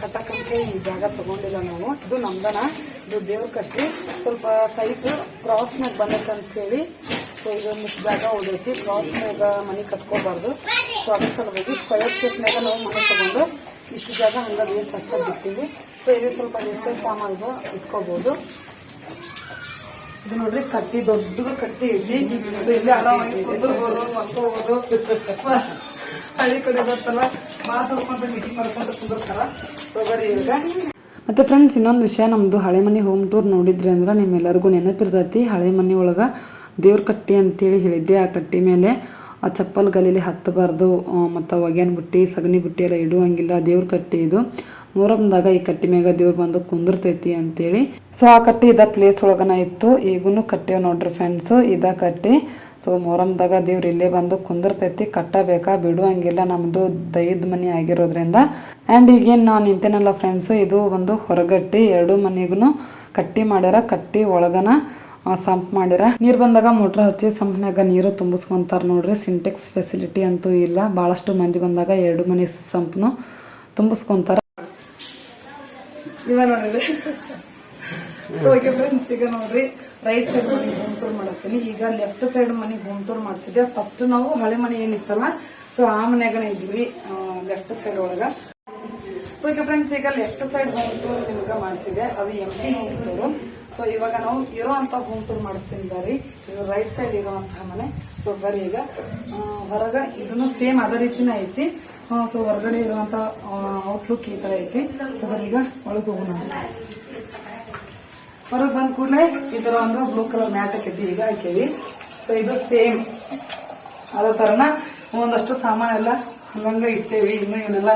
A: ಕಟ್ಟಕಂತ ಈ ಜಾಗ ತಗೊಂಡಿಲ್ಲ ನಾವು. ಇದು ನಮ್ದನ. ಇದು ದೇವ್ರ ಕಟ್ಟಿ. ಸ್ವಲ್ಪ ಸೈಟ್ ಕ್ರಾಸ್ ಬಂದೈತೆ ಅಂತ ಹೇಳಿ. ಸೊ ಇದೊಂದು ಜಾಗ ಉಳಿದೈತಿ ಕ್ರಾಸ್ ಮ್ಯಾಗ ಮನಿ ಕಟ್ಕೋಬಾರ್ದು. ಸೊ ಅದ್ರ ಸಲುವಾಗಿ ಸ್ಕ್ವಯರ್ ಶೇಪ್ ಮ್ಯಾಗ ನಾವು ಮನೆ ತಗೊಂಡು ಇಷ್ಟು ಜಾಗ ಹಂಗ ವೇಸ್ಟ್ ಅಷ್ಟೇ ಬಿಡ್ತೀವಿ. ಸೊ ಇಲ್ಲಿ ಸ್ವಲ್ಪ ವೇಸ್ಟೇಜ್ ಸಾಮಾನು ಇಟ್ಕೋಬಹುದು ಇದು ನೋಡ್ರಿ, ಕಟ್ಟಿ ದೊಡ್ಡದು ಕಟ್ಟಿ ಇಡ್ಲಿ ಇದು ಇಲ್ಲಿ ಆರಾಮಾಗಿ ಹಳ್ಳಿ ಕಡೆ ಬರ್ತಲ್ಲ ಮಾತಾಡ್ಕೊಂತ ಮೀಟಿಂಗ್ ಮಾಡ್ಕೊಂಡು ಕುಂದಿರ್ತಾರ. ಸೊ ಬರೀ ಈಗ ಮತ್ತೆ ಫ್ರೆಂಡ್ಸ್ ಇನ್ನೊಂದು ವಿಷಯ ನಮ್ಮದು ಹಳೆ ಮನೆ ಹೋಮ್ ಟೂರ್ ನೋಡಿದ್ರಿ ಅಂದ್ರೆ ನಿಮ್ಮೆಲ್ಲರಿಗೂ ನೆನಪಿರ್ತೈತಿ. ಹಳೆ ಮನೆ ಒಳಗ ದೇವ್ರ ಕಟ್ಟಿ ಅಂತೇಳಿ ಹೇಳಿದ್ದೆ. ಆ ಕಟ್ಟಿ ಮೇಲೆ ಆ ಚಪ್ಪಲ್ ಗಲೀಲಿ ಹತ್ತಬಾರ್ದು. ಮತ್ತು ಒಗೆನ್ ಬುಟ್ಟಿ, ಸಗಣಿ ಬುಟ್ಟಿ ಎಲ್ಲ ಇಡುವಂಗಿಲ್ಲ. ದೇವ್ರ ಕಟ್ಟಿ ಇದು. ಮೊಹರಂದಾಗ ಈ ಕಟ್ಟಿ ಮ್ಯಾಗ ದೇವ್ರು ಬಂದು ಕುಂದಿರ್ತೈತಿ ಅಂತೇಳಿ. ಸೊ ಆ ಕಟ್ಟಿ ಇದ ಪ್ಲೇಸ್ ಒಳಗನ ಇತ್ತು. ಈಗೂ ಕಟ್ಟೇವ್ ನೋಡ್ರಿ ಫ್ರೆಂಡ್ಸು ಇದ ಕಟ್ಟಿ. ಸೊ ಮೊರಮ್ದಾಗ ದೇವ್ರು ಇಲ್ಲೇ ಬಂದು ಕುಂದಿರ್ತೈತಿ. ಕಟ್ಟಬೇಕಾ? ಬಿಡುವಂಗಿಲ್ಲ. ನಮ್ದು ದೈದ ಮನೆ ಆಗಿರೋದ್ರಿಂದ. ಆ್ಯಂಡ್ ಈಗೇನು ನಾನು ನಿಂತೇನಲ್ಲ ಫ್ರೆಂಡ್ಸು ಇದು ಒಂದು ಹೊರಗಟ್ಟಿ. ಎರಡು ಮನೆಗೂ ಕಟ್ಟಿ ಮಾಡ್ಯಾರ. ಕಟ್ಟಿ ಒಳಗನ ಸಂಪ್ ಮಾಡ್ಯಾರ ನೀರು ಬಂದಾಗ ಮೋಟ್ರ್ ಹಚ್ಚಿ ಸಂಪ್ನಾಗ ನೀರು ತುಂಬಿಸ್ಕೊಂತಾರ ನೋಡ್ರಿ. ಸಿಂಟೆಕ್ಸ್ ಫೆಸಿಲಿಟಿ ಅಂತೂ ಇಲ್ಲ. ಬಹಳಷ್ಟು ಮಂದಿ ಬಂದಾಗ ಎರಡು ಮನೆ ಸಂಪ್ನು ತುಂಬಿಸ್ಕೊಂತಾರ. ಈಗ ನೋಡ್ರಿ. ರೈಟ್ ಸೈಡ್ ಮನೆ ಹೋಮ್ ಟೂರ್ ಮಾಡತ್ತೀನಿ. ಈಗ ಲೆಫ್ಟ್ ಸೈಡ್ ಮನೆ ಹೋಮ್ ಟೂರ್ ಮಾಡ್ತಿದ್ದೆ. ಫಸ್ಟ್ ನಾವು ಹಳೆ ಮನೆ ಏನಿತ್ತಲ್ಲ ಸೊ ಆ ಮನೆಗಳ ಇದ್ವಿ ಲೆಫ್ಟ್ ಸೈಡ್ ಒಳಗ. ಸೊ ಈಗ ಫ್ರೆಂಡ್ಸ್ ಈಗ ಲೆಫ್ಟ್ ಸೈಡ್ ಹೋಮ್ ಟೂರ್ ನಿಮ್ಗೆ ಮಾಡಿಸಿದೆ. ಅದು M T home tour so ಇವಾಗ ನಾವು ಇರೋಂತ ಹೋಮ್ ಟೂರ್ ಮಾಡಿಸ್ತೀನಿ ಬರ್ರಿ. ಇದು ರೈಟ್ ಸೈಡ್ ಇರುವಂತಹ ಮನೆ. ಸೊ ಬರ್ರಿ ಈಗ. ಹೊರಗ ಇದನ್ನು ಸೇಮ್ ಅದೇ ರೀತಿನ ಐತಿ. ಸೊ ಹೊರಗಡೆ ಇರುವಂತ ಔಟ್ಲುಕ್ ಈ ತರ ಐತಿ. ಸೊ ಈಗ ಒಳಗೆ ಹೋಗೋಣ. ಹೊರಗೆ ಬಂದ ಕೂಡಲೇ ಈ ತರ ಒಂದು ಬ್ಲೂ ಕಲರ್ ಮ್ಯಾಟ್ ಹಾಕಿದ್ವಿ ಈಗ ಹಾಕೇವಿ. ಸೊ ಇದು ಸೇಮ್ ಅದೇ ತರನ ಒಂದಷ್ಟು ಸಾಮಾನೆಲ್ಲ ಹಂಗಂಗ ಇಟ್ಟೇವಿ. ಇನ್ನು ಇವನ್ನೆಲ್ಲ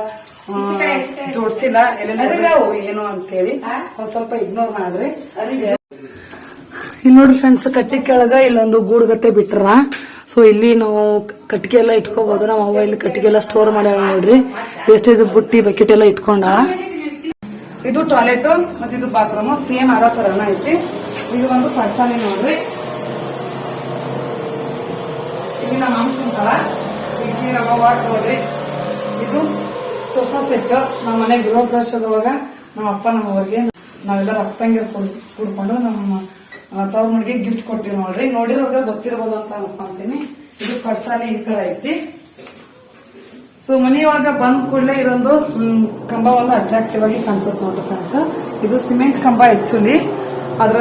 A: ಜೋಡಿಸಿಲ್ಲ ಎಲ್ಲೆಲ್ಲ ಏನು ಅಂತೇಳಿ ಒಂದ್ ಸ್ವಲ್ಪ ಇಗ್ನೋರ್ ಮಾಡ್ರಿ. ಇಲ್ಲಿ ನೋಡ್ರಿ ಫ್ರೆಂಡ್ಸ್ ಕಟ್ಟಿ ಕೆಳಗ ಇಲ್ಲೊಂದು ಗೂಡುಗತ್ತೆ ಬಿಟ್ರ. ಸೊ ಇಲ್ಲಿ ನಾವು ಕಟ್ಟಿಗೆ ಎಲ್ಲ ಇಟ್ಕೋಬಹುದು ನಮ್ಮ ಅವ್ವ ಇಲ್ಲಿ ಕಟ್ಟಿಗೆ ಎಲ್ಲ ಸ್ಟೋರ್ ಮಾಡ್ಯಾಳ ನೋಡ್ರಿ. ವೇಸ್ಟೇಜ್ ಬುಟ್ಟಿ ಬಕೆಟ್ ಎಲ್ಲ ಇಟ್ಕೊಂಡಾಳ. ಇದು ಟಾಯ್ಲೆಟ್ ಮತ್ತೆ ಇದು ಬಾತ್ರೂಮ್ ಸೇಮ್ ಆರೋ ತರನ ಐತಿ. ಇದು ಒಂದು ಪಡ್ಸಾಲೆ ನೋಡ್ರಿ. ಇಲ್ಲಿ ನಮ್ಮ ಅಮ್ಮ ಕುಂತಾಳ. ಇಲ್ಲಿ ನಮ್ಮ ಅವ್ವ ನೋಡ್ರಿ. ಇದು ಸೋಫಾ ಸೆಟ್, ನಮ್ಮ ಮನೆ ಗೃಹ ಪ್ರವೇಶದೊಳಗ ನಮ್ಮ ಅಪ್ಪ, ನಮ್ಮ ಅವ್ರಿಗೆ ನಾವೆಲ್ಲ ರಕ್ತಂಗಿ ಕುಡ್ಕೊಂಡು ನಮ್ಮ ತವ್ರ ಮನೆಗೆ ಗಿಫ್ಟ್ ಕೊಡ್ತೀವಿ ನೋಡ್ರಿ. ನೋಡಿರೋವಾಗ ಗೊತ್ತಿರಬಹುದು ಅಂತ ಅನ್ಕೊಂತೀನಿ. ಇದು ಪಡ್ಸಾಲಿ ಈ ಕಡೆ ಐತಿ. ಸೊ ಮನೆಯೊಳಗ ಬಂದ್ ಕೂಡಲೇ ಇದೊಂದು ಕಂಬ ಒಂದು ಅಟ್ರಾಕ್ಟಿವ್ ಆಗಿ ಕಾಣಿಸುತ್ತೆ ನೋಡ್ರಿ ಫ್ರೆಂಡ್ಸ್ ಇದು ಸಿಮೆಂಟ್ ಕಂಬ ಆಕ್ಚುಲಿ ಅದ್ರ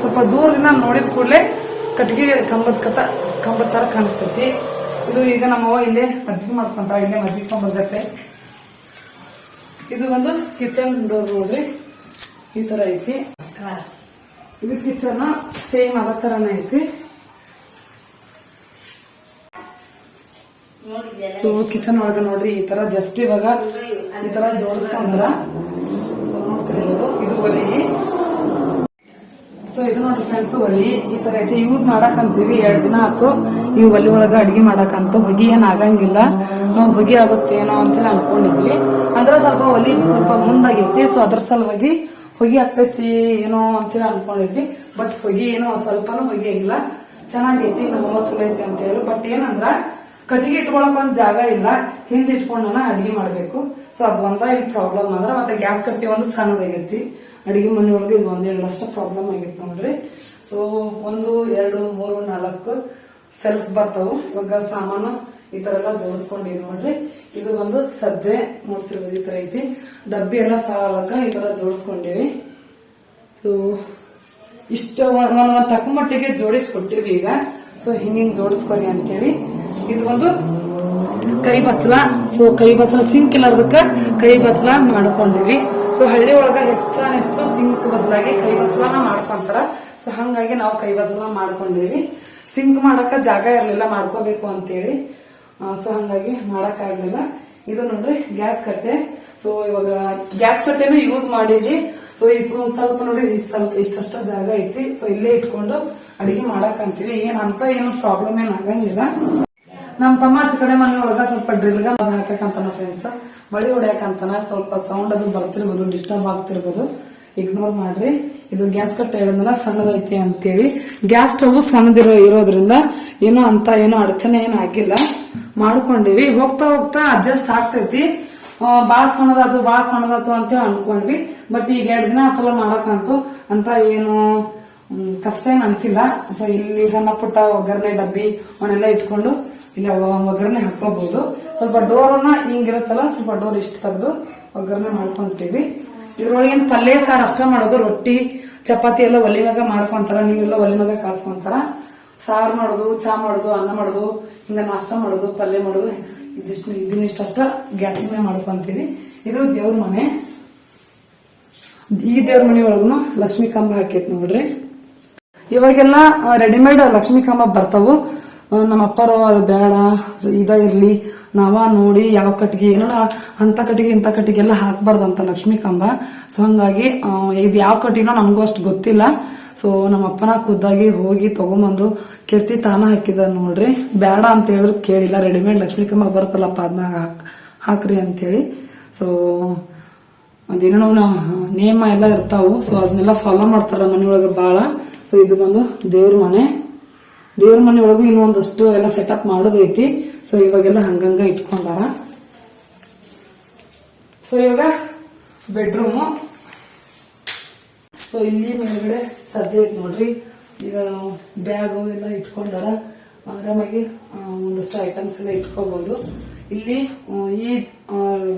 A: ಸ್ವಲ್ಪ ದೂರದಿಂದ ನೋಡಿದ ಕೂಡಲೇ ಕಟ್ಟಿಗೆ ಕಂಬದ ಕತ ಕಂಬದ ತರ ಕಾಣಿಸ್ತೈತಿ. ಇದು ಈಗ ನಮ್ಮವ್ವ ಇಲ್ಲೇ ಮಜ್ಜಿಗೆ ಮಾಡ್ಕೊಂತ, ಇಲ್ಲೇ ಮಜ್ಜಿಗೆ ಕಂಬದ ಇದು ಒಂದು ಕಿಚನ್ ಡೋರ್ ನೋಡ್ರಿ. ಈ ತರ ಐತಿ. ಇದು ಕಿಚನ್ ಸೇಮ್ ಅದ ತರನೇ ಐತಿ. ಸೊ ಕಿಚನ್ ಒಳಗ ನೋಡ್ರಿ ಈ ತರ ಜಸ್ಟ್ ಇವಾಗ ಈ ತರ ಜೋಡಿಸ್ಕೊಂಡ್ರ. ನೋಡ್ತಿರ್ಬೋದು ಇದು ಒಲಿ. ಸೊ ಇದು ನೋಡ್ರಿ ಫ್ರೆಂಡ್ಸ್ ಒಲಿ ಈ ತರ ಐತಿ. ಯೂಸ್ ಮಾಡಕ್ ಅಂತೀವಿ ಎರಡ್ ದಿನ ಆತು ಈ ಒಲಿ ಒಳಗ ಅಡಿಗೆ ಮಾಡಕಂತ ಹೊಗೆ ಏನ್ ಆಗಂಗಿಲ್ಲ. ನಾವು ಹೊಗಿ ಆಗುತ್ತೇನೋ ಅಂತೇಳಿ ಅನ್ಕೊಂಡಿದ್ವಿ. ಅಂದ್ರೆ ಸ್ವಲ್ಪ ಒಲಿ ಸ್ವಲ್ಪ ಮುಂದಾಗೈತಿ. ಸೊ ಅದ್ರ ಸಲುವಾಗಿ ಹೊಗೆ ಆಗ್ತೈತಿ ಏನೋ ಅಂತೇಳಿ ಅನ್ಕೊಂಡಿದ್ವಿ. ಬಟ್ ಹೊಗೆ ಏನೋ ಸ್ವಲ್ಪನೂ ಹೊಗೆ ಆಗಿಲ್ಲ ಚೆನ್ನಾಗೈತಿ. ನಮ್ಮ ಚಲೋ ಐತಿ ಅಂತ ಹೇಳಿ. ಬಟ್ ಏನಂದ್ರ, ಕಟ್ಟಿಗೆ ಇಟ್ಕೊಳಕ್ ಒಂದ್ ಜಾಗ ಇಲ್ಲ. ಹಿಂದ್ ಇಟ್ಕೊಂಡನ ಅಡಿಗೆ ಮಾಡ್ಬೇಕು. ಸೊ ಅದ್ ಒಂದ ಇಲ್ಲಿ ಪ್ರಾಬ್ಲಮ್ ಅಂದ್ರ, ಮತ್ತೆ ಗ್ಯಾಸ್ ಕಟ್ಟಿ ಒಂದು ಸಣ್ಣದಾಗೈತಿ. ಅಡಿಗೆ ಮನೆ ಒಳಗೆ ಇದು ಒಂದೆರಡು ಅಷ್ಟ ಪ್ರಾಬ್ಲಮ್ ಆಗಿತ್ತು ನೋಡ್ರಿ. ಸೊ ಒಂದು, ಎರಡು, ಮೂರು, ನಾಲ್ಕು ಸೆಲ್ಫ್ ಬರ್ತಾವು. ಇವಾಗ ಸಾಮಾನು ಈ ತರ ಎಲ್ಲ ಜೋಡಿಸ್ಕೊಂಡಿವಿ ನೋಡ್ರಿ. ಇದು ಒಂದು ಸಜ್ಜೆ ನೋಡ್ತಿರ್ಬೋದು ಈ ತರ ಐತಿ. ಡಬ್ಬಿ ಎಲ್ಲ ಸಾಲಕ್ಕ ಈ ತರ ಜೋಡಿಸ್ಕೊಂಡಿವಿ. ಸೊ ಇಷ್ಟು ಒಂದ್ ತಕ್ಕ ಮಟ್ಟಿಗೆ ಜೋಡಿಸ್ಕೊಟ್ಟಿವಿ ಈಗ. ಸೊ ಹಿಂಗಿಂಗ್ ಹಿಂಗ್ ಜೋಡಿಸ್ಕೊರಿ ಅಂತೇಳಿ. ಇದು ಒಂದು ಕೈ ಬಚ್ಚಲ. ಸೊ ಕೈ ಬಚ್ಚಲ ಸಿಂಕ್ ಇಲ್ಲದಕ್ಕ ಕೈ ಬಚ್ಚಲ ಮಾಡ್ಕೊಂಡಿವಿ. ಸೊ ಹಳ್ಳಿ ಒಳಗ ಹೆಚ್ಚಾನ ಹೆಚ್ಚು ಸಿಂಕ್ ಬದಲಾಗಿ ಕೈ ಬದಲಾನ ಮಾಡ್ಕೊಂತಾರ. ಸೊ ಹಂಗಾಗಿ ನಾವು ಕೈ ಬದಲ ಮಾಡ್ಕೊಂಡಿವಿ. ಸಿಂಕ್ ಮಾಡಕ ಜಾಗ ಇರಲಿಲ್ಲ, ಮಾಡ್ಕೋಬೇಕು ಅಂತೇಳಿ. ಸೊ ಹಂಗಾಗಿ ಮಾಡಕ್ ಆಗ್ಲಿಲ್ಲ. ಇದು ನೋಡ್ರಿ, ಗ್ಯಾಸ್ ಕಟ್ಟೆ. ಸೊ ಇವಾಗ ಗ್ಯಾಸ್ ಕಟ್ಟೆನೂ ಯೂಸ್ ಮಾಡಿದ್ವಿ ಸೊ ಈ ಸ್ವಲ್ಪ ನೋಡಿ ಸ್ವಲ್ಪ ಇಷ್ಟಷ್ಟು ಜಾಗ ಐತಿ. ಸೊ ಇಲ್ಲೇ ಇಟ್ಕೊಂಡು ಅಡಿಗೆ ಮಾಡಕ್ ಅಂತೀವಿ. ಏನ್ ಅಂತ ಏನು ಪ್ರಾಬ್ಲಮ್ ಏನ್ ಆಗಂಗಿಲ್ಲ. ನಮ್ ತಮ್ಮ ಆಚೆ ಕಡೆ ಮನೆ ಒಳಗ ಸ್ವಲ್ಪ ಡ್ರಿಲ್ಗ ಹಾಕಕ್ಕಂತಾನ ಫ್ರೆಂಡ್ಸ್ ಮಳಿ ಹೊಡ್ಯಾಕಂತಾನ, ಸ್ವಲ್ಪ ಸೌಂಡ್ ಅದು ಬರ್ತಿರ್ಬೋದು ಡಿಸ್ಟರ್ಬ್ ಆಗ್ತಿರ್ಬೋದು. ಇಗ್ನೋರ್ ಮಾಡ್ರಿ. ಇದು ಗ್ಯಾಸ್ ಕಟ್ ಹೇಳಿದ್ನಲ್ಲ, ಸಣ್ಣದೈತಿ ಅಂತೇಳಿ. ಗ್ಯಾಸ್ ಸ್ಟವ್ ಸಣ್ಣದಿರೋ ಇರೋದ್ರಿಂದ ಏನೋ ಅಂತ ಏನೋ ಅಡಚಣೆ ಏನು ಆಗಿಲ್ಲ. ಮಾಡ್ಕೊಂಡಿವಿ. ಹೋಗ್ತಾ ಹೋಗ್ತಾ ಅಡ್ಜಸ್ಟ್ ಆಗ್ತೈತಿ. ಬಾಳ್ ಸಣ್ಣದಾತು ಬಾಳ ಸಣ್ಣದಾತು ಅಂತ ಅನ್ಕೊಂಡ್ವಿ. ಬಟ್ ಈಗ ಎರಡು ದಿನ ಆತಲ್ಲ ಮಾಡಕಂತು. ಅಂತ ಏನು ಕಷ್ಟ ಏನ್ ಅನ್ಸಿಲ್ಲ. ಸೊ ಇಲ್ಲಿ ಸಣ್ಣ ಪುಟ್ಟ ಒಗ್ಗರಣೆ ಡಬ್ಬಿ ಅವನ್ನೆಲ್ಲ ಇಟ್ಕೊಂಡು ಇಲ್ಲ ಒಗ್ಗರಣೆ ಹಾಕೋಬಹುದು ಸ್ವಲ್ಪ ಡೋರನ್ನ ಹಿಂಗಿರುತ್ತಲ್ಲ, ಸ್ವಲ್ಪ ಡೋರ್ ಇಷ್ಟು ತೆಗೆದು ಒಗ್ಗರಣೆ ಮಾಡ್ಕೊಂತೀವಿ. ಇದ್ರೊಳಗೆ ಏನ್ ಪಲ್ಯ, ಸಾರು ಅಷ್ಟ ಮಾಡೋದು. ರೊಟ್ಟಿ, ಚಪಾತಿ ಎಲ್ಲ ಒಲಿ ಮ್ಯಾಗ ಮಾಡ್ಕೊಂತಾರ ನೀವೆಲ್ಲ ಒಲಿ ಮ್ಯಾಗ ಕಾಸ್ಕೊಂತಾರ. ಸಾರು ಮಾಡೋದು, ಚಾ ಮಾಡೋದು, ಅನ್ನ ಮಾಡೋದು, ಹಿಂಗ ನಾಷ್ಟ ಮಾಡೋದು, ಪಲ್ಯ ಮಾಡೋದು, ಇದಿಷ್ಟು ಇದನ್ನಿಷ್ಟಷ್ಟ ಗ್ಯಾಸ್ ಮೇಲೆ ಮಾಡ್ಕೊಂತೀವಿ. ಇದು ದೇವ್ರ ಮನೆ. ಈ ದೇವ್ರ ಮನೆ ಒಳಗೂ ಲಕ್ಷ್ಮೀ ಕಂಬ ಹಾಕೈತಿ ನೋಡ್ರಿ. ಇವಾಗೆಲ್ಲ ರೆಡಿಮೇಡ್ ಲಕ್ಷ್ಮೀ ಕಂಬ ಬರ್ತಾವು. ನಮ್ಮ ಅಪ್ಪರು ಅದು ಬೇಡ ಇದ ಇರ್ಲಿ ನಾವ ನೋಡಿ ಯಾವ ಕಟ್ಟಿಗೆ ಏನೋ ಅಂತ ಕಟ್ಟಿಗೆ, ಇಂಥ ಕಟ್ಟಿಗೆ ಎಲ್ಲ ಹಾಕ್ಬಾರ್ದಂತ ಲಕ್ಷ್ಮೀ ಕಂಬ ಸೊ ಹಂಗಾಗಿ ಇದು ಯಾವ ಕಟ್ಟಿಗೆನೋ ನಮಗೂ ಅಷ್ಟು ಗೊತ್ತಿಲ್ಲ. ಸೊ ನಮ್ಮ ಅಪ್ಪನ ಖುದ್ದಾಗಿ ಹೋಗಿ ತಗೊಂಬಂದು ಕೆತ್ತಿ ತಾನ ಹಾಕಿದ ನೋಡ್ರಿ. ಬೇಡ ಅಂತ ಹೇಳಿದ್ರು ಕೇಳಿಲ್ಲ. ರೆಡಿಮೇಡ್ ಲಕ್ಷ್ಮೀ ಕಂಬ ಬರುತ್ತಲ್ಲಪ್ಪ ಅದನ್ನ ಹಾಕ್, ಹಾಕ್ರಿ ಅಂತೇಳಿ. ಸೊ ಅದೇನೋ ನೇಮ ಎಲ್ಲ ಇರ್ತಾವು. ಸೊ ಅದನ್ನೆಲ್ಲ ಫಾಲೋ ಮಾಡ್ತಾರ ಮನೆಯೊಳಗೆ ಬಾಳ ಸೊ ಇದು ಬಂದು ದೇವ್ರ ಮನೆ. ದೇವ್ರ ಮನೆ ಒಳಗೂ ಇನ್ನೊಂದಷ್ಟು ಎಲ್ಲ ಸೆಟಪ್ ಮಾಡೋದೈತಿ. ಸೊ ಇವಾಗೆಲ್ಲ ಹಂಗಂಗ ಇಟ್ಕೊಂಡಾರ. ಸೊ ಇವಾಗ ಬೆಡ್ರೂಮು ಸೊ ಇಲ್ಲಿ ಮೇಲ್ಗಡೆ ಸಜ್ಜೆ ಐತಿ ನೋಡ್ರಿ. ಈಗ ಬ್ಯಾಗು ಎಲ್ಲ ಇಟ್ಕೊಂಡಾರ. ಆರಾಮಾಗಿ ಒಂದಷ್ಟು ಐಟಮ್ಸ್ ಎಲ್ಲ ಇಟ್ಕೋಬಹುದು ಇಲ್ಲಿ ಈ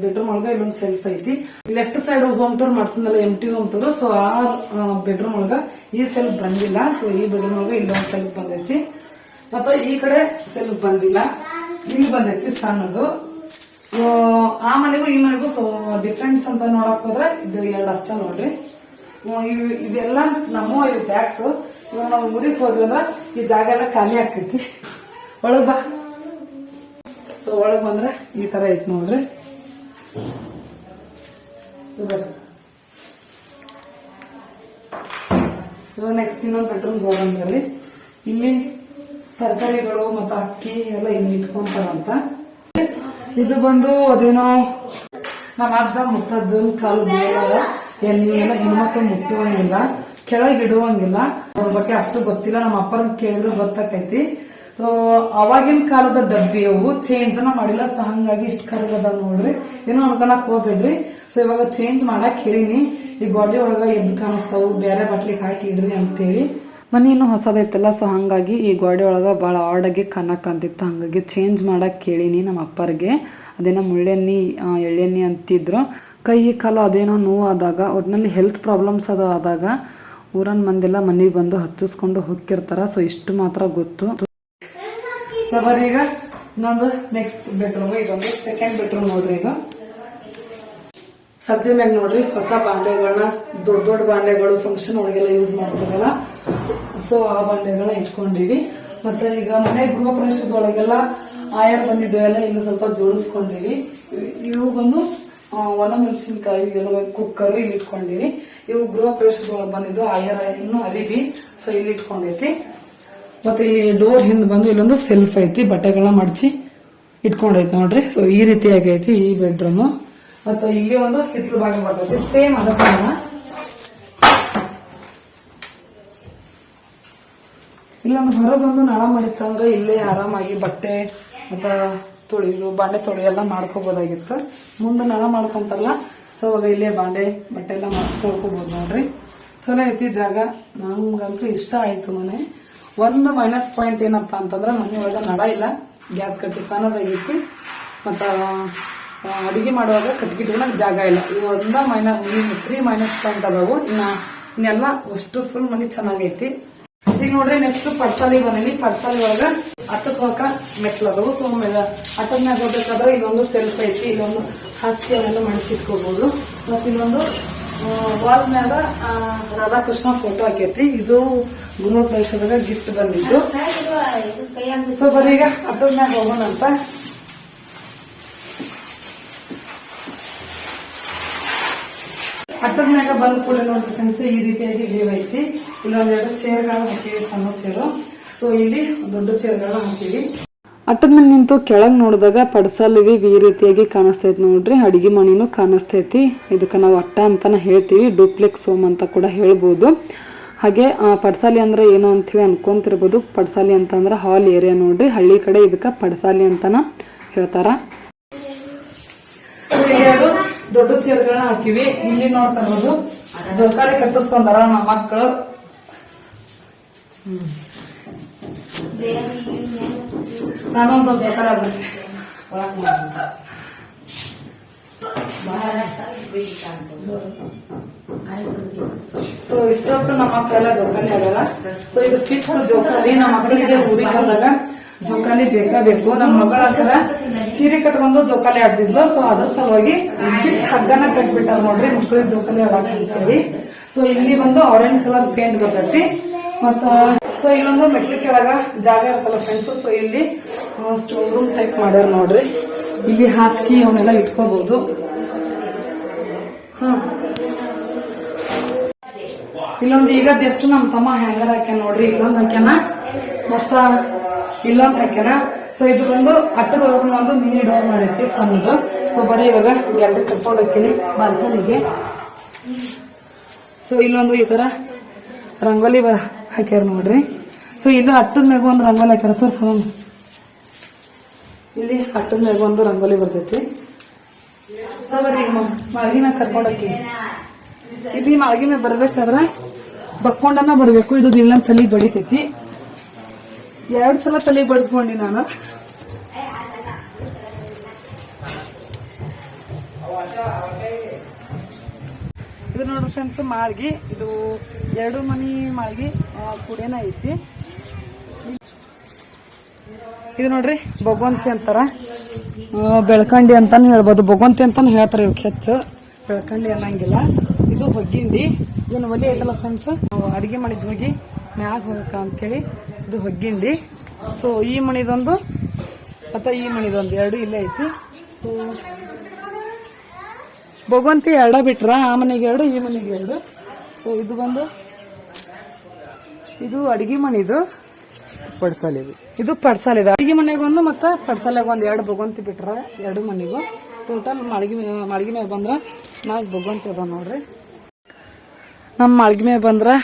A: ಬೆಡ್ರೂಮ್ ಒಳಗ ಇಲ್ಲೊಂದು ಸೆಲ್ಫ್ ಐತಿ. Left side home tour ಮಾಡ್ಸಂದಲ್ಲ M T home tour so ಆ ಬೆಡ್ರೂಮ್ ಒಳಗ ಈ ಸೆಲ್ಫ್ ಬಂದಿಲ್ಲ. ಸೊ ಈ ಬೆಡ್ರೂಮ್ ಒಳಗ ಇಲ್ಲೊಂದು ಸೆಲ್ಫ್ ಬಂದೈತಿ. ಮತ್ತ ಈ ಕಡೆ ಸೆಲ್ಫ್ ಬಂದಿಲ್ಲ. ಇಲ್ಲಿ ಬಂದೈತಿ ಸಣ್ಣದು. ಸೊ ಆ ಮನೆಗೂ ಈ ಮನೆಗೂ ಸೊ ಡಿಫ್ರೆನ್ಸ್ ಅಂತ ನೋಡಕ್ ಹೋದ್ರೆ ಇದು ಎರಡು ಅಷ್ಟ ನೋಡ್ರಿ. ಇದೆಲ್ಲ ನಮ್ಮ ಇವು ಬ್ಯಾಗ್ಸ್ ಇವಾಗ ನಾವು ಊರಿಗೆ ಹೋದ್ವಿ ಅಂದ್ರ ಈ ಜಾಗ ಎಲ್ಲ ಖಾಲಿ ಆಕೈತಿ ಒಳಗ್ ಬಾ. ಸೊ ಒಳಗೆ ಬಂದ್ರೆ ಈ ತರ ಐತಿ ನೋಡ್ರಿ. ನೆಕ್ಸ್ಟ್ ಇನ್ನೊಂದು ಬೆಡ್ರೂಮ್ ಹೋಗಂದ್ರಿ ಇಲ್ಲಿ ತರಕಾರಿಗಳು ಮತ್ತೆ ಅಕ್ಕಿ ಎಲ್ಲ ಇಲ್ಲಿ ಇಟ್ಕೊಂತಾರಂತ ಇದು ಬಂದು ಅದೇನೋ ನಮ್ಮ ಅಜ್ಜ ಮುತ್ತಜ್ಜ ಕಾಲು ಬೇಡ ನೀವೆಲ್ಲ ಹೆಣ್ಮಕ್ಳು ಮುಟ್ಟುವಂಗಿಲ್ಲ, ಕೆಳಗೆ ಇಡುವಂಗಿಲ್ಲ. ಅದ್ರ ಬಗ್ಗೆ ಅಷ್ಟು ಗೊತ್ತಿಲ್ಲ. ನಮ್ಮ ಅಪ್ಪನ ಕೇಳಿದ್ರು ಗೊತ್ತಾಕೈತಿ ಸೊ ಅವಾಗಿನ ಕಾಲದ ಡಬ್ಬಿ ಅವು ಚೇಂಜ್ ಮಾಡಿಲ್ಲ. ಸೊ ಹಂಗಾಗಿ ಇಷ್ಟ ಕರ್ಗದ ನೋಡ್ರಿ. ಏನೋ ಅನ್ಕೊಳಕ್ ಹೋಗ್ಬೇಡ್ರಿ. ಸೊ ಇವಾಗ ಚೇಂಜ್ ಮಾಡಕ್ ಹೇಳಿನಿ. ಈ ಗೋಡೆ ಒಳಗ ಎದ್ದು ಕಾಣಿಸ್ತಾವು. ಬೇರೆ ಬಟ್ಲಿಗೆ ಹಾಕಿ ಇಡ್ರಿ ಅಂತೇಳಿ. ಮನೆ ಇನ್ನೂ ಹೊಸದೈತಲ್ಲ. ಸೊ ಹಂಗಾಗಿ ಈ ಗೋಡೆ ಒಳಗೆ ಭಾಳ ಆಡಾಗಿ ಕನ್ನಕ್ ಅಂತಿತ್ತು ಹಂಗಾಗಿ ಚೇಂಜ್ ಮಾಡಕ್ಕೆ ಕೇಳೀನಿ ನಮ್ಮ ಅಪ್ಪರಿಗೆ. ಅದೇನೋ ಮುಳ್ಳೆಣ್ಣಿ ಎಳ್ಳೆಣ್ಣಿ ಅಂತಿದ್ರು. ಕೈ ಕಾಲು ಅದೇನೋ ನೋವು ಆದಾಗ ಒಟ್ಟಿನಲ್ಲಿ ಹೆಲ್ತ್ ಪ್ರಾಬ್ಲಮ್ಸ್ ಅದು ಆದಾಗ ಊರನ್ ಮಂದೆಲ್ಲ ಮನೆಗೆ ಬಂದು ಹಚ್ಚಿಸ್ಕೊಂಡು ಹೋಗಿರ್ತಾರ ಸೊ ಇಷ್ಟು ಮಾತ್ರ ಗೊತ್ತು. ಸೊ ಬರ್ರಿ ಈಗ. ಇನ್ನೊಂದು ನೆಕ್ಸ್ಟ್ ಬೆಡ್ರೂಮ್ ಇದೊಂದು ಸೆಕೆಂಡ್ ಬೆಡ್ರೂಮ್ ನೋಡ್ರಿ ಈಗ ಸಜ್ಜೆ ಮ್ಯಾಗ ನೋಡ್ರಿ ಹೊಸ ಬಾಂಡೆಗಳನ್ನ ದೊಡ್ಡ ದೊಡ್ಡ ಬಾಂಡೆಗಳು ಫಂಕ್ಷನ್ ಒಳಗೆಲ್ಲ ಯೂಸ್ ಮಾಡ್ತಾರಲ್ಲ ಸೊ ಆ ಬಾಂಡೆಗಳನ್ನ ಇಟ್ಕೊಂಡಿವಿ. ಮತ್ತೆ ಈಗ ಮನೆ ಗೃಹ ಪ್ರವೇಶದೊಳಗೆಲ್ಲ ಆಯರ್ ಬಂದಿದ್ದು ಎಲ್ಲ ಇಲ್ಲಿ ಸ್ವಲ್ಪ ಜೋಡಿಸ್ಕೊಂಡಿವಿ. ಇವು ಬಂದು ಒಣ ಮೆಣಸಿನ್ಕಾಯಿ ಎಲ್ಲ ಕುಕ್ಕರ್ ಇಲ್ಲಿ ಇಟ್ಕೊಂಡಿವಿ. ಇವು ಗೃಹ ಪ್ರವೇಶದೊಳಗೆ ಬಂದಿದ್ದು ಆಯರ್ ಇನ್ನು ಅರಿವಿ ಸೊ ಇಲ್ಲಿ ಇಟ್ಕೊಂಡೈತಿ ಮತ್ತೆ ಇಲ್ಲಿ ಡೋರ್ ಹಿಂದ್ ಬಂದು ಇಲ್ಲೊಂದು ಸೆಲ್ಫ್ ಐತಿ ಬಟ್ಟೆಗಳನ್ನ ಮಡಚಿ ಇಟ್ಕೊಂಡೈತಿ ನೋಡ್ರಿ. ಸೊ ಈ ರೀತಿಯಾಗಿ ಐತಿ ಈ ಬೆಡ್ರೂಮ್ ಮತ್ತೆ ಇಲ್ಲಿ ಒಂದು ಕಿತ್ಲು ಭಾಗ ಬರ್ತೈತಿ ಸೇಮ್ ಅದ ಕಾರಣ ಇಲ್ಲೊಂದು ಹೊರಗೊಂದು ನಳ ಮಾಡಿತ್ತಂದ್ರೆ ಇಲ್ಲೇ ಆರಾಮಾಗಿ ಬಟ್ಟೆ ಮತ್ತು ತೊಳಿದು, ಬಾಂಡೆ ತೊಳಿ ಎಲ್ಲ ಮಾಡ್ಕೋಬೋದಾಗಿತ್ತು. ಮುಂದೆ ನಳ ಮಾಡ್ಕೊಂತಾರಲ್ಲ ಸೊ ಅವಾಗ ಇಲ್ಲೇ ಬಾಂಡೆ, ಬಟ್ಟೆ ಎಲ್ಲ ತೊಳ್ಕೊಬೋದು ನೋಡ್ರಿ. ಚಲೋ ಐತಿ ಜಾಗ. ನಮ್ಗಂತೂ ಇಷ್ಟ ಆಯ್ತು ಮನೆ. ಒಂದು ಮೈನಸ್ ಪಾಯಿಂಟ್ ಏನಪ್ಪಾ ಅಂತಂದ್ರೆ ಮನೆ ಒಳಗೆ ನಡ ಇಲ್ಲ. ಗ್ಯಾಸ್ ಕಟ್ಟಿ ಸಣ್ಣದಾಗಿತ್ತು ಮತ್ತು ಅಡುಗೆ ಮಾಡುವಾಗ ಇಟ್ಕೊಳಕ್ ಜಾಗ ಇಲ್ಲ. ಇವು ಒಂದ ಮೈನಸ್ ತ್ರೀ ಮೈನಸ್ ಪಾಯಿಂಟ್ ಅದಾವು. ಇನ್ನ, ಇನ್ನೆಲ್ಲ ಅಷ್ಟು ಫುಲ್ ಮನೆ ಚೆನ್ನಾಗೈತಿ. ಈಗ ನೋಡ್ರಿ ನೆಕ್ಸ್ಟ್ ಪಡ್ಸಾಲಿ ಬಂದೀನಿ. ಪಡ್ಸಾಲಿ ಒಳಗ ಹತ್ತು ಹೋಗಕ ಮೆಟ್ಲದವು ಸೊ ಹತ್ತದ ಮ್ಯಾಗ ಹೋಗ್ಬೇಕಾದ್ರೆ ಇಲ್ಲೊಂದು ಸೆಲ್ಫ್ ಐತಿ. ಇಲ್ಲೊಂದು ಹಾಸಿಗೆ ಅವನ್ನೆಲ್ಲ ಮಡಿಸಿಟ್ಕೋಬಹುದು ಮತ್ತೆ ಇಲ್ಲೊಂದು ವಾಲ್ ಮ್ಯಾಗ ರಾಧಾಕೃಷ್ಣ ಫೋಟೋ ಹಾಕೈತಿ. ಇದು ಗೃಹ ವರ್ಷದಾಗ ಗಿಫ್ಟ್ ಬಂದಿದ್ದು ಸೊ ಬರೀಗ ಈಗ ಹತ್ತದ ಮ್ಯಾಗ ಹೋಗೋಣ ಅಂತ. ಹತ್ತದ ಮ್ಯಾಗ ಬಂದ ಕೂಡ ನೋಡ್ರಿ ಫ್ರೆಂಡ್ಸ್ ಈ ರೀತಿಯಾಗಿ ಲೀವ್ ಐತಿ. ಇಲ್ಲೊಂದೆರಡು ಚೇರ್ಗಳನ್ನ ಹಾಕಿವಿ ಸಣ್ಣ ಚೇರು ಸೊ ಇಲ್ಲಿ ದೊಡ್ಡ ಚೇರ್ಗಳನ್ನ ಹಾಕಿವಿ. ಅಟ್ಟದ ಮೇಲೆ ನಿಂತು ಕೆಳಗ್ ನೋಡಿದಾಗ ಪಡಸಲಿವಿ ಈ ರೀತಿಯಾಗಿ ಕಾಣಿಸ್ತೈತಿ ನೋಡ್ರಿ. ಅಡಿಗೆ ಮಣಿನೂ ಕಾಣಿಸ್ತೈತಿ ಇದಕ್ಕೆ ನಾವು ಅಟ್ಟ ಅಂತಾನೆ ಹೇಳ್ತೀವಿ ಡೂಪ್ಲೆಕ್ಸ್ ಹೋಮ್ ಅಂತ ಕೂಡ ಹೇಳ್ಬೋದು. ಹಾಗೆ ಪಡ್ಸಾಲಿ ಅಂದ್ರೆ ಏನು ಅಂತೀವಿ ಅನ್ಕೊಂತಿರ್ಬೋದು. ಪಡ್ಸಾಲಿ ಅಂತಂದ್ರೆ ಹಾಲ್ ಏರಿಯಾ ನೋಡ್ರಿ. ಹಳ್ಳಿ ಕಡೆ ಇದಕ್ಕೆ ಪಡ್ಸಾಲಿ ಅಂತಾನ ಹೇಳ್ತಾರ. ಎರಡು ದೊಡ್ಡ ಚೇರ್ಗಳನ್ನ ಹಾಕಿವಿ. ಇಲ್ಲಿ ನೋಡ್ತಾ ಇರೋದು ಜೋಕಾಲಿ ಕಟ್ಟಿಸ್ಕೊಂಡಾರ ನಮ್ಮ ಮಕ್ಕಳು ನಾನೊಂದು ಜೋಕಾಲಿ ಜೋಕಾಲಿ ಸೊ ಇಷ್ಟೊತ್ತು ನಮ್ಮ ಮಕ್ಕಳೆಲ್ಲ ಜೋಕಾಲಿ ಆಗಲ್ಲ. ಸೊ ಇದು ಫಿಕ್ಸ್ ಜೋಕಾಲಿ ನಮ್ಮ ಮಕ್ಕಳಿಗೆ ಊರಿಗೆ ಬಂದಾಗ ಜೋಕಾಲಿ ಬೇಕಾಬೇಕು ನಮ್ಮ ಮಗಳ ಹತ್ರ ಸೀರೆ ಕಟ್ಕೊಂಡು ಜೋಕಾಲಿ ಆಡ್ತಿದ್ಲು. ಸೊ ಅದ್ರ ಸಲುವಾಗಿ ಫಿಕ್ಸ್ ಹಗ್ಗನ ಕಟ್ಬಿಟ್ಟಾರ ನೋಡ್ರಿ, ಮಕ್ಕಳಿಗೆ ಜೋಕಾಲಿ ಆಡಕ್ ಅಂತೇಳಿ ಸೊ ಇಲ್ಲಿ ಒಂದು ಆರೆಂಜ್ ಕಲರ್ ಪೇಂಟ್ ಬರ್ತೈತಿ. ಮತ್ತ ಸೊ ಇಲ್ಲೊಂದು ಮೆಟ್ಲಿಕ್ಕೆ ಜಾಗ ಇರ್ತಲ್ಲ ಫ್ರೆಂಡ್ಸ್ ಸೊ ಇಲ್ಲಿ ಸ್ಟೋರ್ ರೂಮ್ ಟೈಪ್ ಮಾಡ್ಯಾರ ನೋಡ್ರಿ. ಇಲ್ಲಿ ಹಾಸಿಗೆ ಅವನ್ನೆಲ್ಲ ಇಟ್ಕೋಬಹುದು ಇಲ್ಲೊಂದು ಈಗ ಜಸ್ಟ್ ನಮ್ಮ ತಮ್ಮ ಹ್ಯಾಂಗರ್ ಹಾಕ್ಯಾನ ನೋಡ್ರಿ, ಇಲ್ಲೊಂದು ಹಾಕ್ಯಾನ? ಮತ್ತ ಇಲ್ಲೊಂದು ಹಾಕ್ಯಾನ? ಸೊ ಇದು ಬಂದು ಅಟ್ಟದೊಳಗ ಒಂದು ಮಿನಿ ಡೋರ್ ಮಾಡೈತಿ ಸಣ್ಣದು. ಸೊ ಬರೀ ಇವಾಗ ಗ್ಯಾಲರಿ ಕರ್ಕೊಂಡು ಹೋಗ್ತೀನಿ ಬಾಲ್ಕನಿಗೆ. ಸೊ ಇಲ್ಲೊಂದು ಈ ತರ ರಂಗೋಲಿ ಹಾಕ್ಯಾರ ನೋಡ್ರಿ. ಸೊ ಇದು ಅಟ್ಟದ ಮ್ಯಾಗ ಒಂದು ರಂಗೋಲಿ ಹಾಕ್ಯಾರ ತೋರ್ಸ. ಇಲ್ಲಿ ಅಟ್ಟದ ಮ್ಯಾಗ ಒಂದು ರಂಗೋಲಿ ಬರ್ತೈತಿ. ಮಾಳ್ಗಿ ಮ್ಯಾಗ ಕರ್ಕೊಂಡು ಇಲ್ಲಿ ಮಾಳ್ಗಿ ಮ್ಯಾಗ ಬರ್ಬೇಕಾದ್ರ ಬಕ್ಕೊಂಡನ್ನ ಬರ್ಬೇಕು. ಇದು ದಿನ ತಲೆ ಬಡಿತೈತಿ. ಎರಡ್ ಸಲ ತಲೆ ಬಡಿಸ್ಕೊಂಡಿ ನಾನು. ಇದು ನೋಡ್ರಿ ಫ್ರೆಂಡ್ಸ್ ಮಾಳ್ಗಿ. ಇದು ಎರಡು ಮನಿ ಮಾಳ್ಗಿ ಕುಡೇನ ಐತಿ. ಇದು ನೋಡ್ರಿ ಭಗವಂತಿ ಅಂತಾರ. ಬೆಳ್ಕಂಡಿ ಅಂತಾನು ಹೇಳ್ಬೋದು. ಭಗವಂತಿ ಅಂತಾನು ಹೇಳ್ತಾರೆ ಇವಕ್ಕೆ ಹೆಚ್ಚು ಬೆಳ್ಕಂಡಿ ಅನ್ನಂಗಿಲ್ಲ. ಇದು ಹೊಗ್ಗಿಂಡಿ. ಏನು ಒಲಿ ಐತಲ್ಲ ಫ್ರೆಂಡ್ಸ್ ನಾವು ಅಡಿಗೆ ಮಾಡಿದ್ ಹೋಗಿ ಮ್ಯಾಗ ಹೋಗಕ ಅಂತೇಳಿ ಇದು ಹೊಗ್ಗಿಂಡಿ. ಸೊ ಈ ಮಣಿದೊಂದು ಮತ್ತೆ ಈ ಮಣಿದೊಂದು ಎರಡು ಇಲ್ಲೇ ಐತಿ. ಸೊ ಭಗವಂತಿ ಎರಡ ಬಿಟ್ರ ಆ ಮನೆಗೆ ಎರಡು ಈ ಮನೆಗೆ ಎರಡು. ಸೊ ಇದು ಬಂದು ಇದು ಅಡಿಗೆ ಮನಿದು
B: ಪಡ್ಸಾಲಿದೆ
A: ಇದು. ಪಡ್ಸಾಲಿದೆ ಅಡಿಗೆ ಮನೆಗೆ ಒಂದು ಮತ್ತು ಪಡ್ಸಾಲಾಗ ಒಂದು ಎರಡು ಭಗವಂತಿ ಬಿಟ್ರೆ ಎರಡು ಮನೆಗೂ. ಟೋಟಲ್ ಮಾಳಿಗೆ ಮಾಳಿಗೆ ಮ್ಯಾಗ ಬಂದ್ರೆ ನಾಲ್ಕು ಭಗವಂತಿ ಅದ ನೋಡ್ರಿ. ನಮ್ಮ ಮಾಳಿಗೆ ಮ್ಯಾಗ ಬಂದ್ರೆ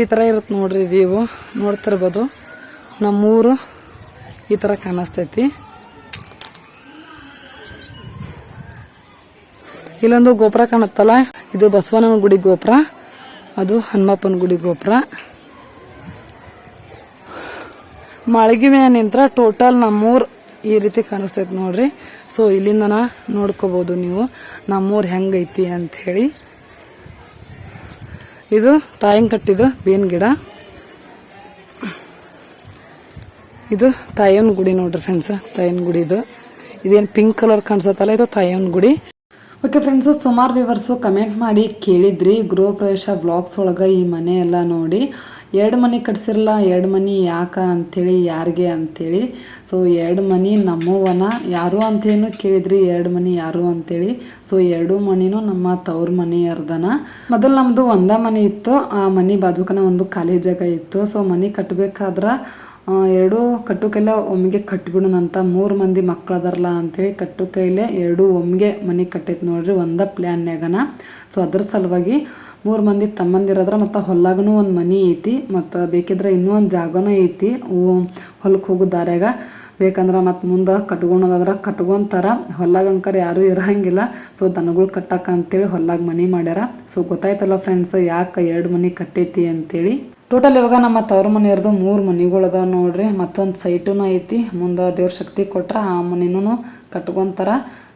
A: ಈ ಥರ ಇರುತ್ತೆ ನೋಡ್ರಿ ವ್ಯೂ ನೋಡ್ತಿರ್ಬೋದು. ನಮ್ಮೂರು ಈ ಥರ ಕಾಣಿಸ್ತೈತಿ. ಇಲ್ಲೊಂದು ಗೋಪುರ ಕಾಣುತ್ತಲ್ಲ? ಇದು ಬಸವನ ಗುಡಿ ಗೋಪುರ. ಅದು ಹನುಮಪ್ಪನ ಗುಡಿ ಗೋಪುರ. ಮಾಳಿಗೆ ಮ್ಯಾನ್ ನಿಂತ್ರ ಟೋಟಲ್ ನಮ್ಮೂರ್ ಈ ರೀತಿ ಕಾಣಿಸ್ತೈತಿ ನೋಡ್ರಿ. ಸೊ ಇಲ್ಲಿಂದನ ನೋಡ್ಕೋಬಹುದು ನೀವು. ನಮ್ಮೂರ್ ಹೆಂಗೈತಿ ಅಂತ ಹೇಳಿ. ಇದು ತಾಯಿನ ಕಟ್ಟಿದ್ದು ಬೇನ್ ಗಿಡ. ಇದು ತಾಯನ್ ಗುಡಿ ನೋಡ್ರಿ ಫ್ರೆಂಡ್ಸ್ ತಾಯನ್ ಗುಡಿ ಇದು. ಇದೇನು ಪಿಂಕ್ ಕಲರ್ ಕಾಣಿಸತ್ತಲ್ಲ, ಇದು ತಾಯನ್ ಗುಡಿ. ಓಕೆ ಫ್ರೆಂಡ್ಸು ಸುಮಾರು ವಿವರ್ಸು ಕಮೆಂಟ್ ಮಾಡಿ ಕೇಳಿದ್ರಿ ಗೃಹ ಪ್ರವೇಶ ಬ್ಲಾಗ್ಸ್ ಒಳಗೆ ಈ ಮನೆ ಎಲ್ಲ ನೋಡಿ. ಎರಡು ಮನೆ ಕಟ್ಸಿರಲ್ಲ, ಎರಡು ಮನೆ ಯಾಕ ಅಂಥೇಳಿ ಯಾರಿಗೆ ಅಂಥೇಳಿ ಸೊ ಎರಡು ಮನೆ ನಮ್ಮವನ ಯಾರು ಅಂತೇನು ಕೇಳಿದ್ರಿ, ಎರಡು ಮನೆ ಯಾರು ಅಂತೇಳಿ. ಸೊ ಎರಡು ಮನಿನೂ ನಮ್ಮ ತವ್ರ ಮನೆ ಅರ್ಧನ ಮೊದಲು ನಮ್ಮದು ಒಂದ ಮನೆ ಇತ್ತು, ಆ ಮನೆ ಬಾಜುಕನ ಒಂದು ಖಾಲಿ ಜಾಗ ಇತ್ತು. ಸೊ ಮನೆ ಕಟ್ಟಬೇಕಾದ್ರ ಎರಡೂ ಕಟ್ಟು ಕೈಲ ಒಮ್ಮೆಗೆ ಕಟ್ಬಿಡೋಣ ಅಂತ ಮೂರು ಮಂದಿ ಮಕ್ಳು ಅದಾರಲ್ಲ ಅಂತೇಳಿ ಕಟ್ಟು ಕೈಲೇ ಎರಡೂ ಒಮ್ಮೆಗೆ ಮನೆ ಕಟ್ಟೈತೆ ನೋಡ್ರಿ, ಒಂದ ಪ್ಲ್ಯಾನ್ಯಾಗನ ಸೊ ಅದ್ರ ಸಲುವಾಗಿ ಮೂರು ಮಂದಿ ತಮ್ಮಂದಿರದ್ರ ಮತ್ತು ಹೊಲ್ಲಾಗನು ಒಂದು ಮನೆ ಐತಿ, ಮತ್ತು ಬೇಕಿದ್ರೆ ಇನ್ನೂ ಒಂದು ಜಾಗನೂ ಐತಿ. ಹೊಲಕ್ಕೆ ಹೋಗೋ ದಾರ್ಯಾಗ ಬೇಕಂದ್ರೆ ಮತ್ತು ಮುಂದೆ ಕಟ್ಕೊಳೋದಾದ್ರೆ ಕಟ್ಕೊಂತಾರ ಹೊಲಾಗ ಅಂಕರ್ ಯಾರೂ ಇರಂಗಿಲ್ಲ. ಸೊ ದನಗಳು ಕಟ್ಟಾಕ ಅಂತೇಳಿ ಹೊಲ್ಲಾಗ ಮನೆ ಮಾಡ್ಯಾರ. ಸೊ ಗೊತ್ತಾಯ್ತಲ್ಲ ಫ್ರೆಂಡ್ಸ್ ಯಾಕೆ ಎರಡು ಮನೆ ಕಟ್ಟೈತಿ ಅಂತೇಳಿ. ಟೋಟಲ್ ಇವಾಗ ನಮ್ಮ ತವ್ರ ಮನೆಯವ್ರದ್ದು ಮೂರು ಮನೆಗಳು ಅದಾವ ನೋಡ್ರಿ. ಮತ್ತೊಂದು ಸೈಟೂ ಐತಿ. ಮುಂದೆ ದೇವ್ರ ಶಕ್ತಿ ಕೊಟ್ರೆ ಆ ಮನೆನೂ ಕಟ್ಕೊಂತಾರ.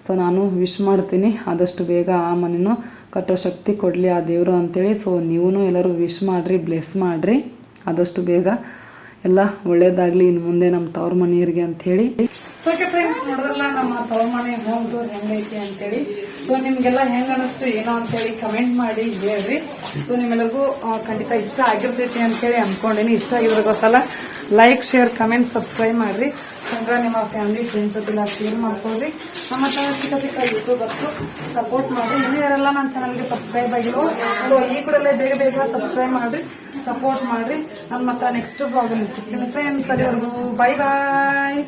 A: ಸೊ ನಾನು ವಿಶ್ ಮಾಡ್ತೀನಿ ಆದಷ್ಟು ಬೇಗ ಆ ಮನೆನೂ ಕಟ್ಟೋ ಶಕ್ತಿ ಕೊಡಲಿ ಆ ದೇವರು ಅಂತೇಳಿ. ಸೊ ನೀವು ಎಲ್ಲರೂ ವಿಶ್ ಮಾಡಿರಿ ಬ್ಲೆಸ್ ಮಾಡಿರಿ. ಆದಷ್ಟು ಬೇಗ ಎಲ್ಲ ಒಳ್ಳೇದಾಗಲಿ ಇನ್ನು ಮುಂದೆ ನಮ್ಮ ತವ್ರ ಮನೆಯವ್ರಿಗೆ ಅಂತ ಸೊ ಫ್ರೆಂಡ್ಸ್ ನೋಡಿದ್ರಲ್ಲ, ನಮ್ಮ ತವ್ರ ಮನೆ ಹೋಮ್ ಟೂರ್ ಹೆಂಗೈತಿ ಅಂತೇಳಿ. ಸೊ ನಿಮ್ಗೆಲ್ಲ ಹೆಂಗ್ ಅನಿಸ್ತು, ಏನೋ ಅಂತೇಳಿ ಕಮೆಂಟ್ ಮಾಡಿ ಹೇಳ್ರಿ. ಸೊ ನಿಮ್ಮೆಲ್ಲರಿಗೂ ಖಂಡಿತ ಇಷ್ಟ ಆಗಿರ್ತೈತಿ ಅಂತೇಳಿ ಅನ್ಕೊಂಡಿನಿ. ಇಷ್ಟ ಆಗಿದ್ರೆ ಗೊತ್ತಲ್ಲ ಲೈಕ್ ಶೇರ್ ಕಮೆಂಟ್ ಸಬ್ಸ್ಕ್ರೈಬ್ ಮಾಡ್ರಿ. ಸಂಗ್ರ ನಿಮ್ಮ ಫ್ಯಾಮಿಲಿ ಫ್ರೆಂಡ್ಸ್ ಜೊತೆಲ್ಲ ಶೇರ್ ಮಾಡ್ಕೊಳ್ರಿ. ನಮ್ಮ ಚಿಕ್ಕ ಚಿಕ್ಕ ಯೂಟ್ಯೂಬರ್ಸು ಸಪೋರ್ಟ್ ಮಾಡಿ ಇನ್ನೂ ಯಾರೆಲ್ಲ ನನ್ನ ಚಾನಲ್ಗೆ ಸಬ್ಸ್ಕ್ರೈಬ್ ಆಗಿರೋ ಸೊ ಈ ಕೂಡಲೇ ಬೇಗ ಬೇಗ ಸಬ್ಸ್ಕ್ರೈಬ್ ಮಾಡ್ರಿ ಸಪೋರ್ಟ್ ಮಾಡ್ರಿ. ನಾನು ಮತ್ತೆ ನೆಕ್ಸ್ಟ್ ಬ್ಲಾಗಲ್ಲಿ ಸಿಗ್ತೀನಿ ಫ್ರೆಂಡ್ಸ್ ಅಲ್ಲಿವರೆಗೂ. Bye bye